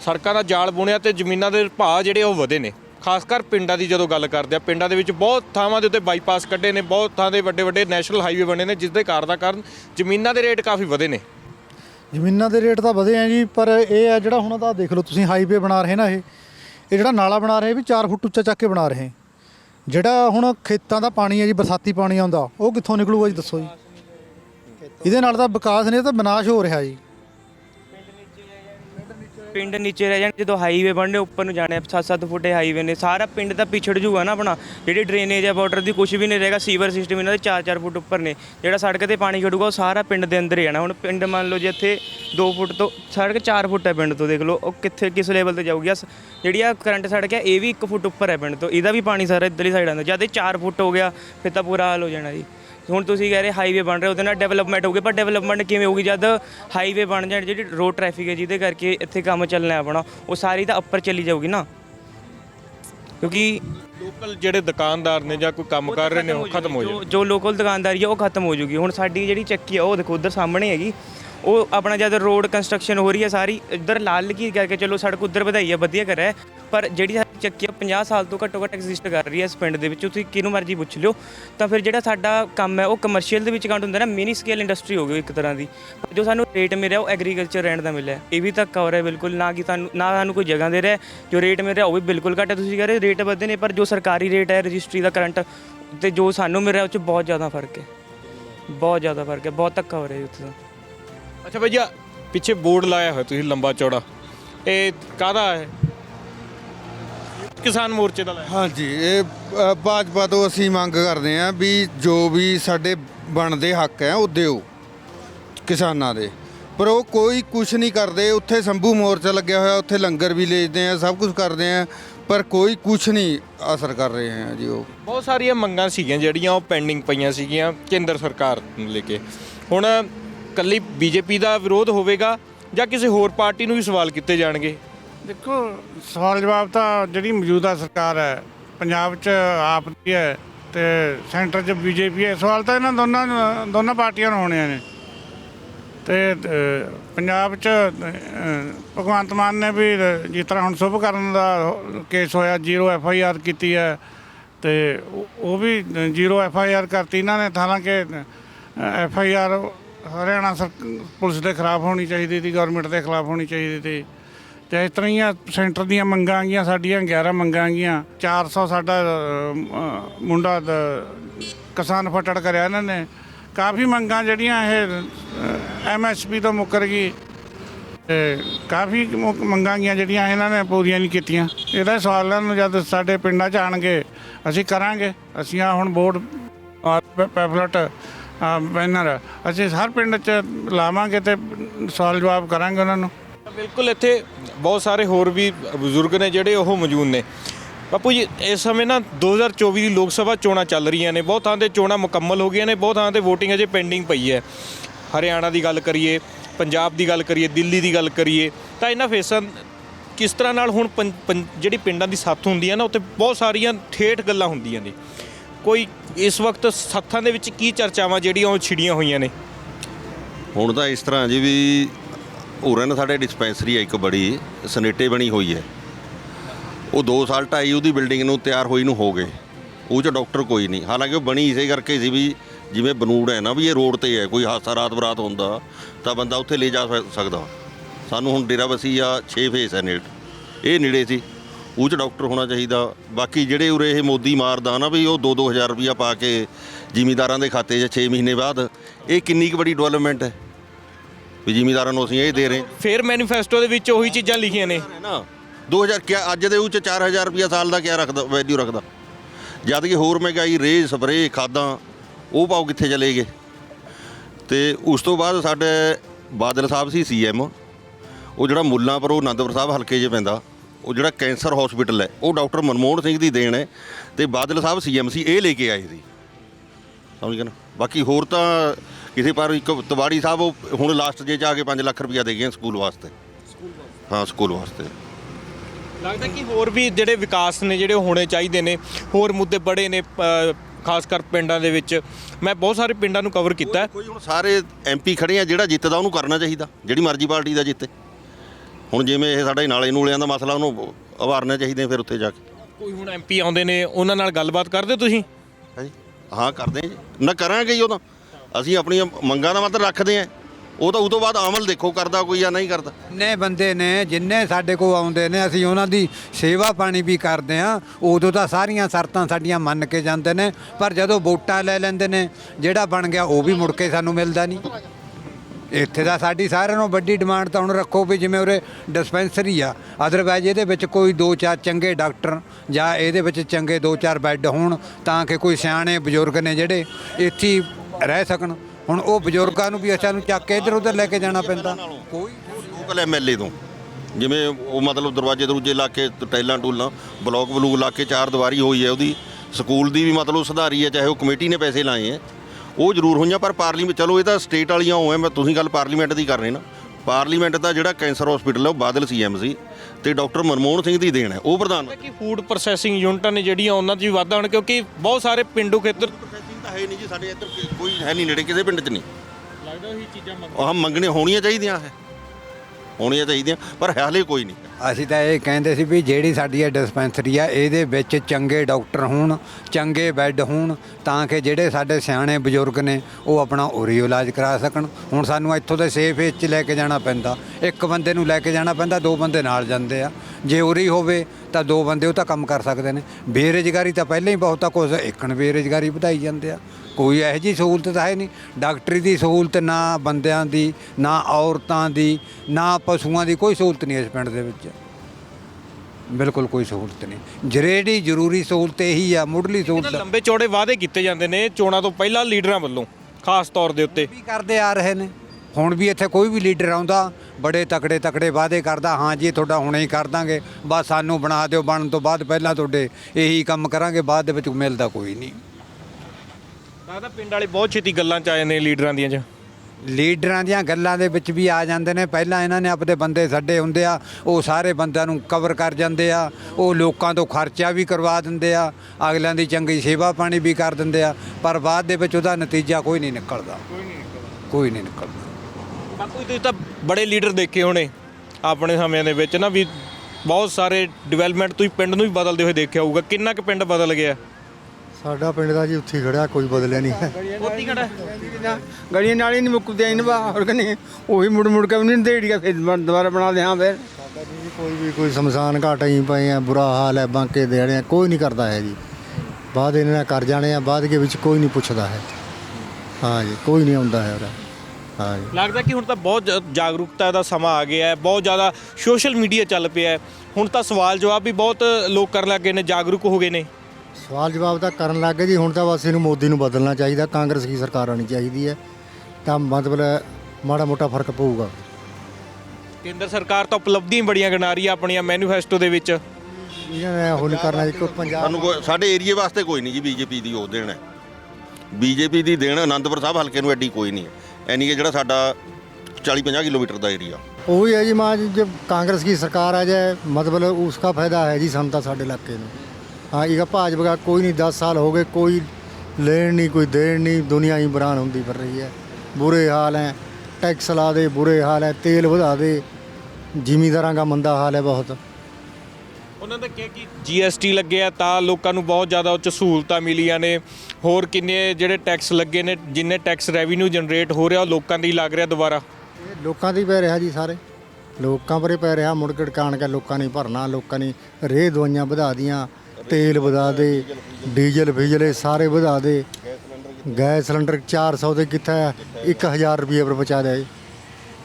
ਸੜਕਾਂ ਦਾ ਜਾਲ ਬੁਣਿਆ ਤੇ ਜ਼ਮੀਨਾਂ ਦੇ ਭਾਅ ਜਿਹੜੇ ਉਹ ਵਧੇ ਨੇ। ਖਾਸ ਕਰ ਪਿੰਡਾਂ ਦੀ ਜਦੋਂ ਗੱਲ ਕਰਦੇ ਆ ਪਿੰਡਾਂ ਦੇ ਵਿੱਚ ਬਹੁਤ ਥਾਵਾਂ ਦੇ ਉੱਤੇ ਬਾਈਪਾਸ ਕੱਢੇ ਨੇ ਬਹੁਤ ਥਾਂ ਦੇ ਵੱਡੇ ਵੱਡੇ ਨੈਸ਼ਨਲ ਹਾਈਵੇ ਬਣੇ ਨੇ ਜਿਸ ਦੇ ਕਾਰਨ ਦਾ ਕਾਰਨ ਜ਼ਮੀਨਾਂ ਦੇ ਰੇਟ ਕਾਫੀ ਵਧੇ ਨੇ। ਜ਼ਮੀਨਾਂ ਦੇ ਰੇਟ ਤਾਂ ਵਧੇ ਆ ਜੀ ਪਰ ਇਹ ਆ ਜਿਹੜਾ ਹੁਣ ਦਾ ਦੇਖ ਲਓ ਤੁਸੀਂ ਹਾਈਵੇ ਬਣਾ ਰਹੇ ਨਾ ਇਹ ਇਹ ਜਿਹੜਾ ਨਾਲਾ ਬਣਾ ਰਹੇ ਵੀ 4 ਫੁੱਟ ਉੱਚਾ ਚੱਕ ਕੇ ਬਣਾ ਰਹੇ। ਜਿਹੜਾ ਹੁਣ ਖੇਤਾਂ ਦਾ ਪਾਣੀ ਹੈ ਜੀ, ਬਰਸਾਤੀ ਪਾਣੀ ਆਉਂਦਾ, ਉਹ ਕਿੱਥੋਂ ਨਿਕਲੂਗਾ ਜੀ ਦੱਸੋ ਜੀ। ਇਹਦੇ ਨਾਲ ਤਾਂ ਵਿਕਾਸ ਨਹੀਂ, ਇਹ ਤਾਂ ਵਿਨਾਸ਼ ਹੋ ਰਿਹਾ ਜੀ। ਪਿੰਡ ਨੀਚੇ ਰਹਿ ਜਾਣ, ਜਦੋਂ ਹਾਈਵੇ ਬਣਨੇ, ਉੱਪਰ ਨੂੰ ਜਾਣੇ 7-7 ਫੁੱਟੇ ਹਾਈਵੇ ਨੇ। ਸਾਰਾ ਪਿੰਡ ਤਾਂ ਪਿਛੜ ਜੂਗਾ ਨਾ ਆਪਣਾ। ਜਿਹੜੀ ਡਰੇਨੇਜ ਹੈ ਵਾਟਰ ਦੀ ਕੁਝ ਵੀ ਨਹੀਂ ਰਹੇਗਾ ਸੀਵਰ ਸਿਸਟਮ ਇਹਨਾਂ ਦੇ 4-4 ਫੁੱਟ ਉੱਪਰ ਨੇ। ਜਿਹੜਾ ਸੜਕ ਤੇ ਪਾਣੀ ਖੜੂਗਾ, ਉਹ ਸਾਰਾ ਪਿੰਡ ਦੇ ਅੰਦਰ ਹੀ ਜਾਣਾ ਹੁਣ ਪਿੰਡ ਮੰਨ ਲਓ ਜੇ ਇੱਥੇ 2 ਫੁੱਟ ਤੋਂ, ਸੜਕ 4 ਫੁੱਟ ਹੈ ਪਿੰਡ ਤੋਂ, ਦੇਖ ਲਓ, ਉਹ ਕਿੱਥੇ, ਕਿਸ ਲੈਵਲ ਤੇ ਜਾਊਗੀ। ਆਹ ਸ- ਜਿਹੜੀ ਆ ਕਰੰਟ ਸੜਕ ਹੈ ਇਹ ਵੀ 1 ਫੁੱਟ ਉੱਪਰ ਹੈ ਪਿੰਡ ਤੋਂ। ਇਹਦਾ ਵੀ ਪਾਣੀ ਸਾਰਾ ਇੱਧਰਲੀ ਸਾਈਡ ਆਉਂਦਾ ਜਦ। ਇਹ 4 ਫੁੱਟ ਹੋ ਗਿਆ, ਫਿਰ ਤਾਂ ਪੂਰਾ ਹਾਲ ਹੋ ਜਾਣਾ ਜੀ। ਹੁਣ ਤੁਸੀਂ ਕਹਿ ਰਹੇ ਹਾਈਵੇ ਬਣ ਰਿਹਾ ਉਹਦੇ ਨਾਲ ਡਿਵੈਲਪਮੈਂਟ ਹੋਊਗੀ ਪਰ ਡਿਵੈਲਪਮੈਂਟ ਕਿਵੇਂ ਹੋਊਗੀ? ਜਦ ਹਾਈਵੇ ਬਣ ਜਾਣ ਜਿਹੜੀ ਰੋਡ ਟ੍ਰੈਫਿਕ ਹੈ ਜਿਹਦੇ ਕਰਕੇ ਇੱਥੇ ਕੰਮ ਚੱਲਣਾ ਆਪਣਾ ਉਹ ਸਾਰੀ ਤਾਂ ਉੱਪਰ ਚਲੀ ਜਾਊਗੀ ਨਾ? ਕਿਉਂਕਿ ਲੋਕਲ ਜਿਹੜੇ ਦੁਕਾਨਦਾਰ ਨੇ ਜਾਂ ਕੋਈ ਕੰਮ ਕਰ ਰਹੇ ਨੇ ਉਹ ਖਤਮ ਹੋ ਜੋ- ਜਾਊ ਜੋ ਲੋਕਲ ਦੁਕਾਨਦਾਰੀ ਹੈ ਉਹ ਖਤਮ ਹੋ ਜੂਗੀ ਹੁਣ ਸਾਡੀ ਜਿਹੜੀ ਚੱਕੀ ਆ ਉਹ ਦੇਖੋ ਉਧਰ ਸਾਹਮਣੇ ਹੈਗੀ। ਉਹ ਆਪਣਾ ਜਦ ਰੋਡ ਕੰਸਟਰਕਸ਼ਨ ਹੋ ਰਹੀ ਹੈ ਸਾਰੀ ਇੱਧਰ ਲਾਲ ਲਕੀ ਕਰਕੇ ਚਲੋ ਸੜਕ ਉਧਰ ਵਧਾਈ ਹੈ ਵਧੀਆ ਕਰਿਆ ਪਰ ਜਿਹੜੀ ਸਾਡੀ ਚੱਕੀ ਆ 50 ਸਾਲ ਤੋਂ ਘੱਟੋ ਘੱਟ ਐਗਜ਼ਿਸਟ ਕਰ ਰਹੀ ਹੈ ਇਸ ਪਿੰਡ ਦੇ ਵਿੱਚ। ਤੁਸੀਂ ਕਿਹਨੂੰ ਮਰਜ਼ੀ ਪੁੱਛ ਲਿਓ। ਤਾਂ ਫਿਰ ਜਿਹੜਾ ਸਾਡਾ ਕੰਮ ਹੈ, ਉਹ ਕਮਰਸ਼ੀਅਲ ਦੇ ਵਿੱਚ ਕਾਊਂਟ ਹੁੰਦਾ ਨਾ ਮਿਨੀ ਸਕੇਲ ਇੰਡਸਟਰੀ ਹੋ ਗਈ ਇੱਕ ਤਰ੍ਹਾਂ ਦੀ। ਜੋ ਸਾਨੂੰ ਰੇਟ ਮਿਲਿਆ ਉਹ ਐਗਰੀਕਲਚਰ ਰੈਂਟ ਦਾ ਮਿਲਿਆ। ਇਹ ਵੀ ਧੱਕਾ ਹੋ ਰਿਹਾ ਬਿਲਕੁਲ, ਨਾ ਕਿ ਸਾਨੂੰ, ਨਾ ਸਾਨੂੰ ਕੋਈ ਜਗ੍ਹਾ ਦੇ ਰਿਹਾ ਜੋ ਰੇਟ ਮਿਲ ਰਿਹਾ, ਉਹ ਵੀ ਬਿਲਕੁਲ ਘੱਟ ਹੈ। ਤੁਸੀਂ ਕਹਿ ਰਹੇ ਰੇਟ ਵਧੇ ਨੇ, ਪਰ ਜੋ ਸਰਕਾਰੀ ਰੇਟ ਹੈ ਰਜਿਸਟਰੀ ਦਾ ਕਰੰਟ ਤੇ ਜੋ ਸਾਨੂੰ ਮਿਲ ਰਿਹਾ, ਉਹ 'ਚ ਬਹੁਤ ਜ਼ਿਆਦਾ ਫ਼ਰਕ ਹੈ। ਬਹੁਤ ਜ਼ਿਆਦਾ ਫ਼ਰਕ ਹੈ, ਬਹੁਤ ਧੱਕਾ ਹੋ ਰਿਹਾ ਜੀ ਉੱਥੇ ਤਾਂ। ਅੱਛਾ ਭਈਆ, ਪਿੱਛੇ ਬੋਰਡ ਲਾਇਆ ਹੋਇਆ ਤੁਸੀਂ ਲੰਬਾ ਚੌੜਾ। ਇਹ ਕਾਹਦਾ ਹੈ? ਕਿਸਾਨ ਮੋਰਚੇ ਦਾ ਲਾਇਆ। ਹਾਂਜੀ ਇਹ ਅ, ਭਾਜਪਾ ਤੋਂ ਅਸੀਂ ਮੰਗ ਕਰਦੇ ਹਾਂ ਵੀ ਜੋ ਵੀ ਸਾਡੇ ਬਣਦੇ ਹੱਕ ਹੈ ਉਹ ਦਿਓ ਕਿਸਾਨਾਂ ਦੇ। ਪਰ ਉਹ ਕੋਈ ਕੁਝ ਨਹੀਂ ਕਰਦੇ ਉੱਥੇ ਸੰਭੂ ਮੋਰਚਾ ਲੱਗਿਆ ਹੋਇਆ ਉੱਥੇ ਲੰਗਰ ਵੀ ਵੇਚਦੇ ਆ ਸਭ ਕੁਝ ਕਰਦੇ ਆ ਪਰ ਕੋਈ ਕੁਝ ਨਹੀਂ ਅਸਰ ਕਰ ਰਹੇ ਹੈ ਜੀ ਉਹ। ਬਹੁਤ ਸਾਰੀਆਂ ਮੰਗਾਂ ਸੀਗੀਆਂ ਜਿਹੜੀਆਂ ਉਹ ਪੈਂਡਿੰਗ ਪਈਆਂ ਸੀਗੀਆਂ ਕੇਂਦਰ ਸਰਕਾਰ ਨੂੰ ਲੈ ਕੇ। ਹੁਣ ਕੱਲੀ ਬੀਜੇਪੀ ਦਾ ਵਿਰੋਧ ਹੋਵੇਗਾ ਜਾਂ ਕਿਸੇ ਹੋਰ ਪਾਰਟੀ ਨੂੰ ਵੀ ਸਵਾਲ ਕੀਤੇ ਜਾਣਗੇ? ਦੇਖੋ ਸਵਾਲ ਜਵਾਬ ਤਾਂ ਜਿਹੜੀ ਮੌਜੂਦਾ ਸਰਕਾਰ ਹੈ ਪੰਜਾਬ 'ਚ ਆਪ ਦੀ ਹੈ ਤੇ ਸੈਂਟਰ 'ਚ ਬੀਜੇਪੀ ਹੈ ਸਵਾਲ ਤਾਂ ਇਹਨਾਂ ਦੋਨਾਂ ਦੋਨਾਂ ਪਾਰਟੀਆਂ ਨੂੰ ਹੋਣੇ ਨੇ। ਤੇ ਅ, ਪੰਜਾਬ 'ਚ ਅ, ਭਗਵੰਤ ਮਾਨ ਨੇ ਵੀ ਜਿਸ ਤਰ੍ਹਾਂ ਹੁਣ ਸ਼ੁਭ ਕਰਨ ਦਾ ਕੇਸ ਹੋਇਆ ਜ਼ੀਰੋ ਐਫ ਆਈ ਆਰ ਕੀਤੀ ਹੈ ਤੇ ਉਹ- ਉਹ ਵੀ ਜ਼ੀਰੋ ਐਫ ਆਈ ਆਰ ਕਰਤੀ। ਇਹਨਾਂ ਨੇ ਹਾਲਾਂਕਿ ਐਫ ਆਈ ਆਰ ਹਰਿਆਣਾ ਸਰ ਪੁਲਿਸ ਦੇ ਖਿਲਾਫ ਹੋਣੀ ਚਾਹੀਦੀ ਸੀ ਗਵਰਨਮੈਂਟ ਦੇ ਖਿਲਾਫ ਹੋਣੀ ਚਾਹੀਦੀ ਸੀ। ਤੇ ਇਸ ਤਰ੍ਹਾਂ ਹੀ ਆ ਸੈਂਟਰ ਦੀਆਂ ਮੰਗਾਂ ਗੀਆਂ ਸਾਡੀਆਂ 11 ਮੰਗਾਂ ਗੀਆਂ 400 ਸਾਡਾ ਅ, ਮੁੰਡਾ ਦ- ਕਿਸਾਨ ਫਟੜ ਕਰਿਆ ਇਹਨਾਂ ਨੇ। ਕਾਫੀ ਮੰਗਾਂ ਜਿਹੜੀਆਂ ਇਹ ਐਮਐਸਪੀ ਤੋਂ ਮੁੱਕਰ ਗਈ। ਤੇ ਕਾਫੀ ਮੁ- ਮੰਗਾਂ ਗੀਆਂ ਜਿਹੜੀਆਂ ਇਹਨਾਂ ਨੇ ਪੂਰੀਆਂ ਨਹੀਂ ਕੀਤੀਆਂ। ਇਹਦਾ ਸਵਾਲਾਂ ਨੂੰ ਜਦ ਸਾਡੇ ਪਿੰਡਾਂ 'ਚ ਆਣਗੇ ਅਸੀਂ ਕਰਾਂਗੇ। ਅਸੀਂ ਆ ਹੁਣ ਬੋਰਡ ਪੈਫਲਟ ਬੈਨਰ ਅਸੀਂ ਹਰ ਪਿੰਡ 'ਚ ਲਾਵਾਂਗੇ ਤੇ ਸਵਾਲ ਜਵਾਬ ਕਰਾਂਗੇ ਉਹਨਾਂ ਨੂੰ। ਬਿਲਕੁਲ ਇੱਥੇ ਬਹੁਤ ਸਾਰੇ ਹੋਰ ਵੀ ਬਜ਼ੁਰਗ ਨੇ ਜਿਹੜੇ ਉਹ ਮੌਜੂਦ ਨੇ। ਬਾਪੂ ਜੀ, ਇਸ ਸਮੇਂ ਨਾ 2024 ਦੀ ਲੋਕ ਸਭਾ ਚੋਣਾਂ ਚੱਲ ਰਹੀਆਂ ਨੇ। ਬਹੁਤ ਥਾਂ ਤੇ ਚੋਣਾਂ ਮੁਕੰਮਲ ਹੋ ਗਈਆਂ ਨੇ, ਬਹੁਤ ਥਾਂ ਤੇ VOTING ਅਜੇ ਪੈਂਡਿੰਗ ਪਈ ਹੈ। ਹਰਿਆਣਾ ਦੀ ਗੱਲ ਕਰੀਏ, ਪੰਜਾਬ ਦੀ ਗੱਲ ਕਰੀਏ, ਦਿੱਲੀ ਦੀ ਗੱਲ ਕਰੀਏ, ਤਾਂ ਇਹਨਾਂ ਫੇਸਾਂ ਕਿਸ ਤਰ੍ਹਾਂ ਨਾਲ ਹੁਣ ਪੰ- ਪੰ- ਜਿਹੜੀ ਪਿੰਡਾਂ ਦੀ ਸੱਥ ਹੁੰਦੀ ਹੈ ਨਾ, ਉੱਥੇ ਬਹੁਤ ਸਾਰੀਆਂ ਠੇਠ ਗੱਲਾਂ ਹੁੰਦੀਆਂ ਨੇ। ਕੋਈ ਇਸ ਵਕਤ ਸੱਥਾਂ ਦੇ ਵਿੱਚ ਕੀ ਚਰਚਾਵਾਂ ਜਿਹੜੀਆਂ ਉਹ ਛਿੜੀਆਂ ਹੋਈਆਂ ਨੇ? ਹੁਣ ਤਾਂ ਇਸ ਤਰ੍ਹਾਂ ਜੀ ਵੀ ਉਰੇ ਨਾ ਸਾਡੇ ਡਿਸਪੈਂਸਰੀ ਹੈ ਇੱਕ ਬੜੀ ਸਨੇਟੇ ਬਣੀ ਹੋਈ ਹੈ। ਉਹ 2 ਸਾਲ ਢਾਈ ਉਹਦੀ ਬਿਲਡਿੰਗ ਨੂੰ ਤਿਆਰ ਹੋਈ ਨੂੰ ਹੋ ਗਏ। ਉਹ 'ਚ ਡਾਕਟਰ ਕੋਈ ਨਹੀਂ। ਹਾਲਾਂਕਿ ਉਹ ਬਣੀ ਇਸੇ ਕਰਕੇ ਸੀ ਵੀ ਜਿਵੇਂ ਬਨੂੜ ਹੈ ਨਾ ਵੀ ਇਹ ਰੋਡ ਤੇ ਹੈ, ਕੋਈ ਹਾਦਸਾ ਰਾਤ ਬਰਾਤ ਹੁੰਦਾ, ਤਾਂ ਬੰਦਾ ਉੱਥੇ ਲੈ ਜਾ ਸਕਦਾ। ਸਾਨੂੰ ਹੁਣ ਡੇਰਾ ਡੇਰਾਬੱਸੀ ਆ 6 ਫੇਸ ਹੈ ਨੇੜ। ਇਹ ਨੇੜੇ ਸੀ। ਉਹ 'ਚ ਡਾਕਟਰ ਹੋਣਾ ਚਾਹੀਦਾ। ਬਾਕੀ ਜਿਹੜੇ ਉਰੇ ਇਹ ਮੋਦੀ ਮਾਰਦਾ ਨਾ ਵੀ ਉਹ 2-2000 ਰੁਪਇਆ ਪਾ ਕੇ ਜ਼ਿਮੀਦਾਰਾਂ ਦੇ ਖਾਤੇ 'ਚ 6 ਮਹੀਨੇ ਬਾਅਦ, ਇਹ ਕਿੰਨੀ ਕੁ ਬੜੀ ਡਿਵੈਲਪਮੈਂਟ ਹੈ? ਵੀ ਜ਼ਿਮੀਂਦਾਰਾਂ ਨੂੰ ਅਸੀਂ ਇਹ ਦੇ ਰਹੇ ਫਿਰ ਮੈਨੀਫੈਸਟੋ ਦੇ ਵਿੱਚ ਉਹੀ ਚੀਜ਼ਾਂ ਲਿਖੀਆਂ ਨੇ। ਹੈ ਨਾ? 2000 ਕਿਆ ਅੱਜ ਦੇ ਉਹ ਚ 4000 ਰੁਪਇਆ ਸਾਲ ਦਾ ਕਿਆ ਰੱਖਦਾ ਵੈਲਿਊ ਰੱਖਦਾ? ਜਦ ਕਿ ਹੋਰ ਮਹਿੰਗਾਈ ਰੇ ਸਪਰੇ ਖਾਦਾਂ ਉਹ ਭਾਅ ਕਿੱਥੇ ਚਲੇ ਗਏ? ਤੇ ਉਸ ਤੋਂ ਬਾਅਦ ਸਾਡੇ ਬਾਦਲ ਸਾਹਿਬ ਸੀ ਸੀਐਮ ਉਹ ਜਿਹੜਾ ਮੁੱਲਾਂਪੁਰ ਉਹ ਆਨੰਦਪੁਰ ਸਾਹਿਬ ਹਲਕੇ 'ਚ ਪੈਂਦਾ। ਉਹ ਜਿਹੜਾ ਕੈਂਸਰ ਹਸਪੀਟਲ ਹੈ ਉਹ ਡਾਕਟਰ ਮਨਮੋਹਨ ਸਿੰਘ ਦੀ ਦੇਣ ਹੈ। ਤੇ ਬਾਦਲ ਸਾਹਿਬ ਸੀਐਮ ਸੀ ਇਹ ਲੈ ਕੇ ਆਏ ਸੀ। ਸਮਝ ਗਏ ਨਾ? ਬਾਕੀ ਹੋਰ ਤਾਂ ਕਿਸੇ ਪਰ ਇੱਕ ਤਵਾੜੀ ਸਾਹਿਬ ਉਹ ਹੁਣ ਲਾਸਟ ਜੇ ਜਾ ਕੇ 5 ਲੱਖ ਰੁਪਇਆ ਦੇ ਗਏ ਸਕੂਲ ਵਾਸਤੇ। ਹਾਂ ਸਕੂਲ ਵਾਸਤੇ। ਲੱਗਦਾ ਕਿ ਹੋਰ ਵੀ ਜਿਹੜੇ ਵਿਕਾਸ ਨੇ ਜਿਹੜੇ ਹੋਣੇ ਚਾਹੀਦੇ ਨੇ ਹੋਰ ਮੁੱਦੇ ਬੜੇ ਨੇ ਅ, ਖਾਸ ਕਰ ਪਿੰਡਾਂ ਦੇ ਵਿੱਚ। ਮੈਂ ਬਹੁਤ ਸਾਰੇ ਪਿੰਡਾਂ ਨੂੰ ਕਵਰ ਕੀਤਾ। ਹੈ। ਕੋਈ ਹੁਣ ਸਾਰੇ ਐਮਪੀ ਖੜੇ ਆ ਜਿਹੜਾ ਜਿੱਤਦਾ ਉਹਨੂੰ ਕਰਨਾ ਚਾਹੀਦਾ ਜਿਹੜੀ ਮਰਜ਼ੀ ਪਾਰਟੀ ਦਾ ਜਿੱਤੇ। ਹੁਣ ਜਿਵੇਂ ਇਹ ਸਾਡੇ ਨਾਲੇ ਨੂਲਿਆਂ ਦਾ ਮਸਲਾ ਉਹਨੂੰ ਉਭਾਰਨਾ ਚਾਹੀਦੇ ਫਿਰ ਉੱਥੇ ਜਾ ਕੇ। ਕੋਈ ਹੁਣ ਐਮਪੀ ਆਉਂਦੇ ਨੇ ਉਹਨਾਂ ਨਾਲ ਗੱਲਬਾਤ ਕਰਦੇ ਤੁਸੀਂ? ਹਾਂਜੀ। ਹਾਂ ਕਰਦੇ ਆ ਜੀ। ਨਾ ਕਰਾਂਗੇ ਹੀ ਉਹ ਤਾਂ। ਅਸੀਂ ਆਪਣੀਆਂ ਮੰਗਾਂ ਦਾ ਮਤਲਬ ਰੱਖਦੇ ਆ ਉਹ ਤਾਂ ਉਹ ਤੋਂ ਬਾਅਦ ਅਮਲ ਦੇਖੋ ਕਰਦਾ ਕੋਈ ਜਾਂ ਨਹੀਂ ਕਰਦਾ। ਜਿੰਨੇ ਬੰਦੇ ਨੇ, ਜਿੰਨੇ ਸਾਡੇ ਕੋਲ ਆਉਂਦੇ ਨੇ, ਅਸੀਂ ਉਹਨਾਂ ਦੀ ਸੇਵਾ ਪਾਣੀ ਵੀ ਕਰਦੇ ਆ ਉਦੋਂ ਤਾਂ ਸਾਰੀਆਂ ਸ਼ਰਤਾਂ ਸਾਡੀਆਂ ਮੰਨ ਕੇ ਜਾਂਦੇ ਨੇ, ਪਰ ਜਦੋਂ ਵੋਟਾਂ ਲੈ ਲੈਂਦੇ ਨੇ, ਜਿਹੜਾ ਬਣ ਗਿਆ ਉਹ ਵੀ ਮੁੜ ਕੇ ਸਾਨੂੰ ਮਿਲਦਾ ਨਹੀਂ। ਇੱਥੇ ਦਾ ਸਾਡੀ ਸਾਰਿਆਂ ਨੂੰ ਵੱਡੀ ਡਿਮਾਂਡ ਤਾਂ ਹੁਣ ਰੱਖੋ ਵੀ ਜਿਵੇਂ ਉਰੇ ਡਿਸਪੈਂਸਰੀ ਆ। ਅਦਰਵਾਈਜ਼ ਇਹਦੇ ਵਿੱਚ ਕੋਈ ਦੋ ਚਾਰ ਚੰਗੇ ਡਾਕਟਰ ਜਾਂ ਇਹਦੇ ਵਿੱਚ ਚੰਗੇ ਦੋ ਚਾਰ ਬੈੱਡ ਹੋਣ, ਤਾਂ ਕਿ ਕੋਈ ਸਿਆਣੇ ਬਜ਼ੁਰਗ ਨੇ ਜਿਹੜੇ ਇੱਥੇ ਰਹਿ ਸਕਣ। ਹੁਣ ਉਹ ਬਜ਼ੁਰਗਾਂ ਨੂੰ ਵੀ ਅੱਛਾ ਨੂੰ ਚੱਕ ਕੇ ਇੱਧਰ ਉੱਧਰ ਲੈ ਕੇ ਜਾਣਾ ਪੈਂਦਾ। ਕੋਈ ਲੋਕਲ ਐਮਐਲਏ ਤੋਂ। ਜਿਵੇਂ ਉਹ ਮਤਲਬ ਦਰਵਾਜ਼ੇ ਦਰੂਜੇ ਲਾ ਕੇ ਟੈਲਾਂ ਟੂਲਾਂ ਬਲੌਕ ਬਲੂਕ ਲਾ ਕੇ ਚਾਰ ਦੀਵਾਰੀ ਹੋਈ ਹੈ ਉਹਦੀ। ਸਕੂਲ ਦੀ ਵੀ ਮਤਲਬ ਸੁਧਾਰੀ ਹੈ ਚਾਹੇ ਉਹ ਕਮੇਟੀ ਨੇ ਪੈਸੇ ਲਾਏ ਹੈ। ਉਹ ਜ਼ਰੂਰ ਹੋਈਆਂ ਪਰ ਪਾਰਲੀਮੈਂਟ ਚਲੋ ਇਹ ਤਾਂ ਸਟੇਟ ਵਾਲੀਆਂ ਹੋਏ ਮੈਂ ਤੁਸੀਂ ਗੱਲ ਪਾਰਲੀਮੈਂਟ ਦੀ ਕਰ ਰਹੇ ਨਾ। ਪਾਰਲੀਮੈਂਟ ਦਾ ਜਿਹੜਾ ਕੈਂਸਰ ਹਸਪੀਟਲ ਹੈ ਉਹ ਬਾਦਲ ਸੀਐਮ ਸੀ ਤੇ ਡਾਕਟਰ ਮਨਮੋਹਨ ਸਿੰਘ ਦੀ ਦੇਣ ਹੈ ਉਹ ਪ੍ਰਧਾਨ। ਕਿ ਫੂਡ ਪ੍ਰੋਸੈਸਿੰਗ ਯੂਨਿਟਾਂ ਨੇ ਜਿਹੜੀਆਂ ਉਹਨਾਂ 'ਚ ਵੀ ਵਾਧਾ ਹੋਣ ਕਿਉਂਕਿ ਬਹੁਤ ਸਾਰੇ ਪਿੰਡੂ ਖੇਤਰ ਤਾਂ ਹੈ ਨਹੀਂ ਜੀ ਸਾਡੇ ਇੱਧਰ ਕੋਈ ਹੈ ਨਹੀਂ ਨੇੜੇ ਕਿਸੇ ਪਿੰਡ 'ਚ ਨਹੀਂ। ਲੱਗਦਾ ਉਹੀ ਚੀਜ਼ਾਂ ਉਹ ਮੰਗਣੇ ਹੋਣੀਆਂ ਚਾਹੀਦੀਆਂ ਹੈ। ਹੋਣੀਆਂ ਚਾਹੀਦੀਆਂ, ਪਰ ਹਾਲੇ ਕੋਈ ਨਹੀਂ। ਅਸੀਂ ਤਾਂ ਇਹ ਕਹਿੰਦੇ ਸੀ ਵੀ ਜਿਹੜੀ ਸਾਡੀ ਇਹ ਡਿਸਪੈਂਸਰੀ ਆ, ਇਹਦੇ ਵਿੱਚ ਚੰਗੇ ਡਾਕਟਰ ਹੋਣ, ਚੰਗੇ ਬੈੱਡ ਹੋਣ, ਤਾਂ ਕਿ ਜਿਹੜੇ ਸਾਡੇ ਸਿਆਣੇ ਬਜ਼ੁਰਗ ਨੇ, ਉਹ ਆਪਣਾ ਉਰੀ ਇਲਾਜ ਕਰਾ ਸਕਣ। ਹੁਣ ਸਾਨੂੰ ਇੱਥੋਂ ਦੇ ਸੇਫ ਏਜ 'ਚ ਲੈ ਕੇ ਜਾਣਾ ਪੈਂਦਾ। ਇੱਕ ਬੰਦੇ ਨੂੰ ਲੈ ਕੇ ਜਾਣਾ ਪੈਂਦਾ, ਦੋ ਬੰਦੇ ਨਾਲ ਜਾਂਦੇ ਆ। ਜੇ ਉਰੀ ਹੋਵੇ, ਤਾਂ ਦੋ ਬੰਦੇ ਉਹ ਤਾਂ ਕੰਮ ਕਰ ਸਕਦੇ ਨੇ। ਬੇਰੁਜ਼ਗਾਰੀ ਤਾਂ ਪਹਿਲਾਂ ਹੀ ਬਹੁਤਾ ਕੁਝ ਇੱਕਣ ਬੇਰੁਜ਼ਗਾਰੀ ਵਧਾਈ ਜਾਂਦੇ ਆ। ਕੋਈ ਇਹੋ ਜਿਹੀ ਸਹੂਲਤ ਤਾਂ ਹੈ ਨਹੀਂ। ਡਾਕਟਰੀ ਦੀ ਸਹੂਲਤ ਨਾ ਬੰਦਿਆਂ ਦੀ ਨਾ ਔਰਤਾਂ ਦੀ ਨਾ ਪਸ਼ੂਆਂ ਦੀ ਕੋਈ ਸਹੂਲਤ ਨਹੀਂ ਇਸ ਪਿੰਡ ਦੇ ਵਿੱਚ। ਬਿਲਕੁਲ ਕੋਈ ਸਹੂਲਤ ਨਹੀਂ। ਜਿਹੜੀ ਜ਼ਰੂਰੀ ਸਹੂਲਤ ਇਹੀ ਆ ਮੁੱਢਲੀ ਸਹੂਲਤ ਲੰਬੇ ਚੌੜੇ ਵਾਅਦੇ ਕੀਤੇ ਜਾਂਦੇ ਨੇ ਚੋਣਾਂ ਤੋਂ ਪਹਿਲਾਂ ਲੀਡਰਾਂ ਵੱਲੋਂ ਖਾਸ ਤੌਰ ਦੇ ਉੱਤੇ। ਵੀ ਕਰਦੇ ਆ ਰਹੇ ਨੇ। ਹੁਣ ਵੀ ਇੱਥੇ ਕੋਈ ਵੀ ਲੀਡਰ ਆਉਂਦਾ ਬੜੇ ਤਕੜੇ ਤਕੜੇ ਵਾਅਦੇ ਕਰਦਾ ਹਾਂ ਜੀ ਤੁਹਾਡਾ ਹੁਣੇ ਹੀ ਕਰ ਦਾਂਗੇ ਬਸ ਸਾਨੂੰ ਬਣਾ ਦਿਓ ਬਣਨ ਤੋਂ ਬਾਅਦ ਪਹਿਲਾਂ ਤੁਹਾਡੇ ਇਹੀ ਕੰਮ ਕਰਾਂਗੇ ਬਾਅਦ ਦੇ ਵਿੱਚ ਮਿਲਦਾ ਕੋਈ ਨਹੀਂ। ਲੱਗਦਾ ਪਿੰਡ ਵਾਲੇ ਬਹੁਤ ਛੇਤੀ ਗੱਲਾਂ 'ਚ ਆ ਜਾਂਦੇ ਨੇ ਲੀਡਰਾਂ ਦੀਆਂ 'ਚ। ਲੀਡਰਾਂ ਦੀਆਂ ਗੱਲਾਂ ਦੇ ਵਿੱਚ ਵੀ ਆ ਜਾਂਦੇ ਨੇ। ਪਹਿਲਾਂ ਇਹਨਾਂ ਨੇ ਆਪਦੇ ਬੰਦੇ ਛੱਡੇ ਹੁੰਦੇ ਆ ਉਹ ਸਾਰੇ ਬੰਦਿਆਂ ਨੂੰ ਕਵਰ ਕਰ ਜਾਂਦੇ ਆ ਉਹ ਲੋਕਾਂ ਤੋਂ ਖਰਚਾ ਵੀ ਕਰਵਾ ਦਿੰਦੇ ਆ ਅਗਲਿਆਂ ਦੀ ਚੰਗੀ ਸੇਵਾ ਪਾਣੀ ਵੀ ਕਰ ਦਿੰਦੇ ਆ ਪਰ ਬਾਅਦ ਦੇ ਵਿੱਚ ਉਹਦਾ ਨਤੀਜਾ ਕੋਈ ਨਹੀਂ ਨਿਕਲਦਾ। ਕੋਈ ਨਹੀਂ ਨਿਕਲਦਾ। ਬਾਪੂ ਤੁਸੀਂ ਤਾਂ ਬੜੇ ਲੀਡਰ ਦੇਖੇ ਹੋਣੇ ਆਪਣੇ ਸਮਿਆਂ ਦੇ ਵਿੱਚ ਨਾ ਵੀ ਬਹੁਤ ਸਾਰੇ ਡਿਵੈਲਪਮੈਂਟ ਤੁਸੀਂ ਪਿੰਡ ਨੂੰ ਵੀ ਬਦਲਦੇ ਹੋਏ ਦੇਖਿਆ ਹੋਊਗਾ। ਕਿੰਨਾ ਕੁ ਪਿੰਡ ਬਦਲ ਗਿਆ? ਸਾਡਾ ਪਿੰਡ ਦਾ ਜੀ ਉੱਥੇ ਹੀ ਖੜਿਆ ਕੋਈ ਬਦਲਿਆ ਨਹੀਂ। ਹੈ ਉੱਤੀ ਖੜਾ ਗਲੀਆਂ ਨਾਲੀ ਨਹੀਂ ਮੁੱਕਦੇ ਇਨ ਬਾ ਹੋਰ ਕਨੇ ਉਹੀ ਮੁੜ ਮੁੜ ਕੇ ਉਹਨੇ ਢੇੜੀਆਂ ਫਿਰ ਦੁਬਾਰਾ ਬਣਾ ਦੇ ਹਾਂ ਫਿਰ ਕੋਈ ਵੀ ਕੋਈ ਸ਼ਮਸ਼ਾਨ ਘਾਟ ਹੀ ਪਏ ਆ ਬੁਰਾ ਹਾਲ ਹੈ ਬਾਂਕੇ ਦੇਣੇ ਆ ਕੋਈ ਨਹੀਂ ਕਰਦਾ ਹੈ ਜੀ। ਬਾਅਦ ਇਹਨਾਂ ਨੇ ਕਰ ਜਾਣੇ ਆ ਬਾਅਦ ਦੇ ਵਿੱਚ ਕੋਈ ਨਹੀਂ ਪੁੱਛਦਾ ਹੈ। ਹਾਂ ਜੀ ਕੋਈ ਨਹੀਂ ਆਉਂਦਾ ਹੈ ਉਰੇ। ਹਾਂ ਜੀ। ਲੱਗਦਾ ਕਿ ਹੁਣ ਤਾਂ ਬਹੁਤ ਜ- ਜਾਗਰੂਕਤਾ ਦਾ ਸਮਾਂ ਆ ਗਿਆ ਹੈ ਬਹੁਤ ਜ਼ਿਆਦਾ ਸੋਸ਼ਲ ਮੀਡੀਆ ਚੱਲ ਪਿਆ ਹੈ। ਹੁਣ ਤਾਂ ਸਵਾਲ ਜਵਾਬ ਵੀ ਬਹੁਤ ਲੋਕ ਕਰਨ ਲੱਗੇ ਨੇ ਜਾਗਰੂਕ ਹੋ ਗਏ ਨੇ। ਸਵਾਲ ਜਵਾਬ ਤਾਂ ਕਰਨ ਲੱਗ ਗਏ ਜੀ। ਹੁਣ ਤਾਂ ਬਸ ਇਹਨੂੰ ਮੋਦੀ ਨੂੰ ਬਦਲਣਾ ਚਾਹੀਦਾ। ਕਾਂਗਰਸ ਦੀ ਸਰਕਾਰ ਆਣੀ ਚਾਹੀਦੀ ਹੈ। ਤਾਂ ਮਤਲਬ ਮਾੜਾ ਮੋਟਾ ਫ਼ਰਕ ਪਊਗਾ। ਕੇਂਦਰ ਸਰਕਾਰ ਤਾਂ ਉਪਲਬਧੀਆਂ ਬੜੀਆਂ ਗਿਣਾ ਰਹੀ ਆ ਆਪਣੀਆਂ ਮੈਨੀਫੈਸਟੋ ਦੇ ਵਿੱਚ। ਇਹਨਾਂ ਨੇ ਹੁਣ ਕਰਨਾ ਜੀ ਪੰਜਾਬ ਸਾਨੂੰ ਕੋਈ ਸਾਡੇ ਏਰੀਏ ਵਾਸਤੇ ਕੋਈ ਨਹੀਂ ਜੀ ਬੀਜੇਪੀ ਦੀ ਉਹ ਦੇਣ ਹੈ। ਬੀਜੇਪੀ ਦੀ ਦੇਣ ਆਨੰਦਪੁਰ ਸਾਹਿਬ ਹਲਕੇ ਨੂੰ ਐਡੀ ਕੋਈ ਨਹੀਂ ਹੈ। ਐਨੀ ਜਿਹੜਾ ਸਾਡਾ 40-50 ਕਿਲੋਮੀਟਰ ਦਾ ਏਰੀਆ। ਉਹ ਹੀ ਹੈ ਜੀ ਮਾਂ ਜੀ ਜੇ ਕਾਂਗਰਸ ਦੀ ਸਰਕਾਰ ਆ ਜਾਏ ਮਤਲਬ ਉਸਕਾ ਫਾਇਦਾ ਹੈ ਜੀ ਸਾਨੂੰ ਤਾਂ ਸਾਡੇ ਇਲਾਕੇ ਨੂੰ। ਹਾਂ ਇਹਦਾ ਭਾਜ ਬਗਾ ਕੋਈ ਨਹੀਂ 10 ਸਾਲ ਹੋ ਗਏ ਕੋਈ ਲੈਣ ਨਹੀਂ ਕੋਈ ਦੇਣ ਨਹੀਂ ਦੁਨੀਆ ਹੀ ਬਰਾਨ ਹੁੰਦੀ ਫਿਰ ਰਹੀ ਹੈ। ਬੁਰੇ ਹਾਲ ਹੈ ਟੈਕਸ ਲਾ ਦੇ ਬੁਰੇ ਹਾਲ ਹੈ ਤੇਲ ਵਧਾ ਦੇ ਜ਼ਿਮੀਦਾਰਾਂ ਦਾ ਮੰਦਾ ਹਾਲ ਹੈ ਬਹੁਤ। ਉਹਨਾਂ ਦਾ ਕਿਹਾ ਕਿ ਜੀਐਸਟੀ ਲੱਗਿਆ ਤਾਂ ਲੋਕਾਂ ਨੂੰ ਬਹੁਤ ਜ਼ਿਆਦਾ ਉੱਚ ਸਹੂਲਤਾਂ ਮਿਲੀਆਂ ਨੇ। ਹੋਰ ਕਿੰਨੇ ਜਿਹੜੇ ਟੈਕਸ ਲੱਗੇ ਨੇ ਜਿੰਨੇ ਟੈਕਸ ਰੈਵਨਿਊ ਜਨਰੇਟ ਹੋ ਰਿਹਾ ਉਹ ਲੋਕਾਂ ਦੀ ਲੱਗ ਰਿਹਾ ਦੁਬਾਰਾ? ਇਹ ਲੋਕਾਂ ਦੀ ਪੈ ਰਿਹਾ ਜੀ ਸਾਰੇ। ਲੋਕਾਂ ਪਰੇ ਪੈ ਰਿਹਾ ਮੁੜ ਕੇ ਕੇ ਲੋਕਾਂ ਨੇ ਭਰਨਾ ਲੋਕਾਂ ਨੇ ਰੇਹ ਦਵਾਈਆਂ ਵਧਾ ਦੀਆਂ। ਤੇਲ ਵਧਾ ਦੇ ਡੀਜ਼ਲ ਫਿਜਲੇ ਸਾਰੇ ਵਧਾ ਦੇ। ਗੈਸ ਸਿਲੰਡਰ 400 ਦੇ ਕਿੱਥੇ 1000 ਰੁਪਏ ਪਰ ਪਹੁੰਚਾ ਜੀ।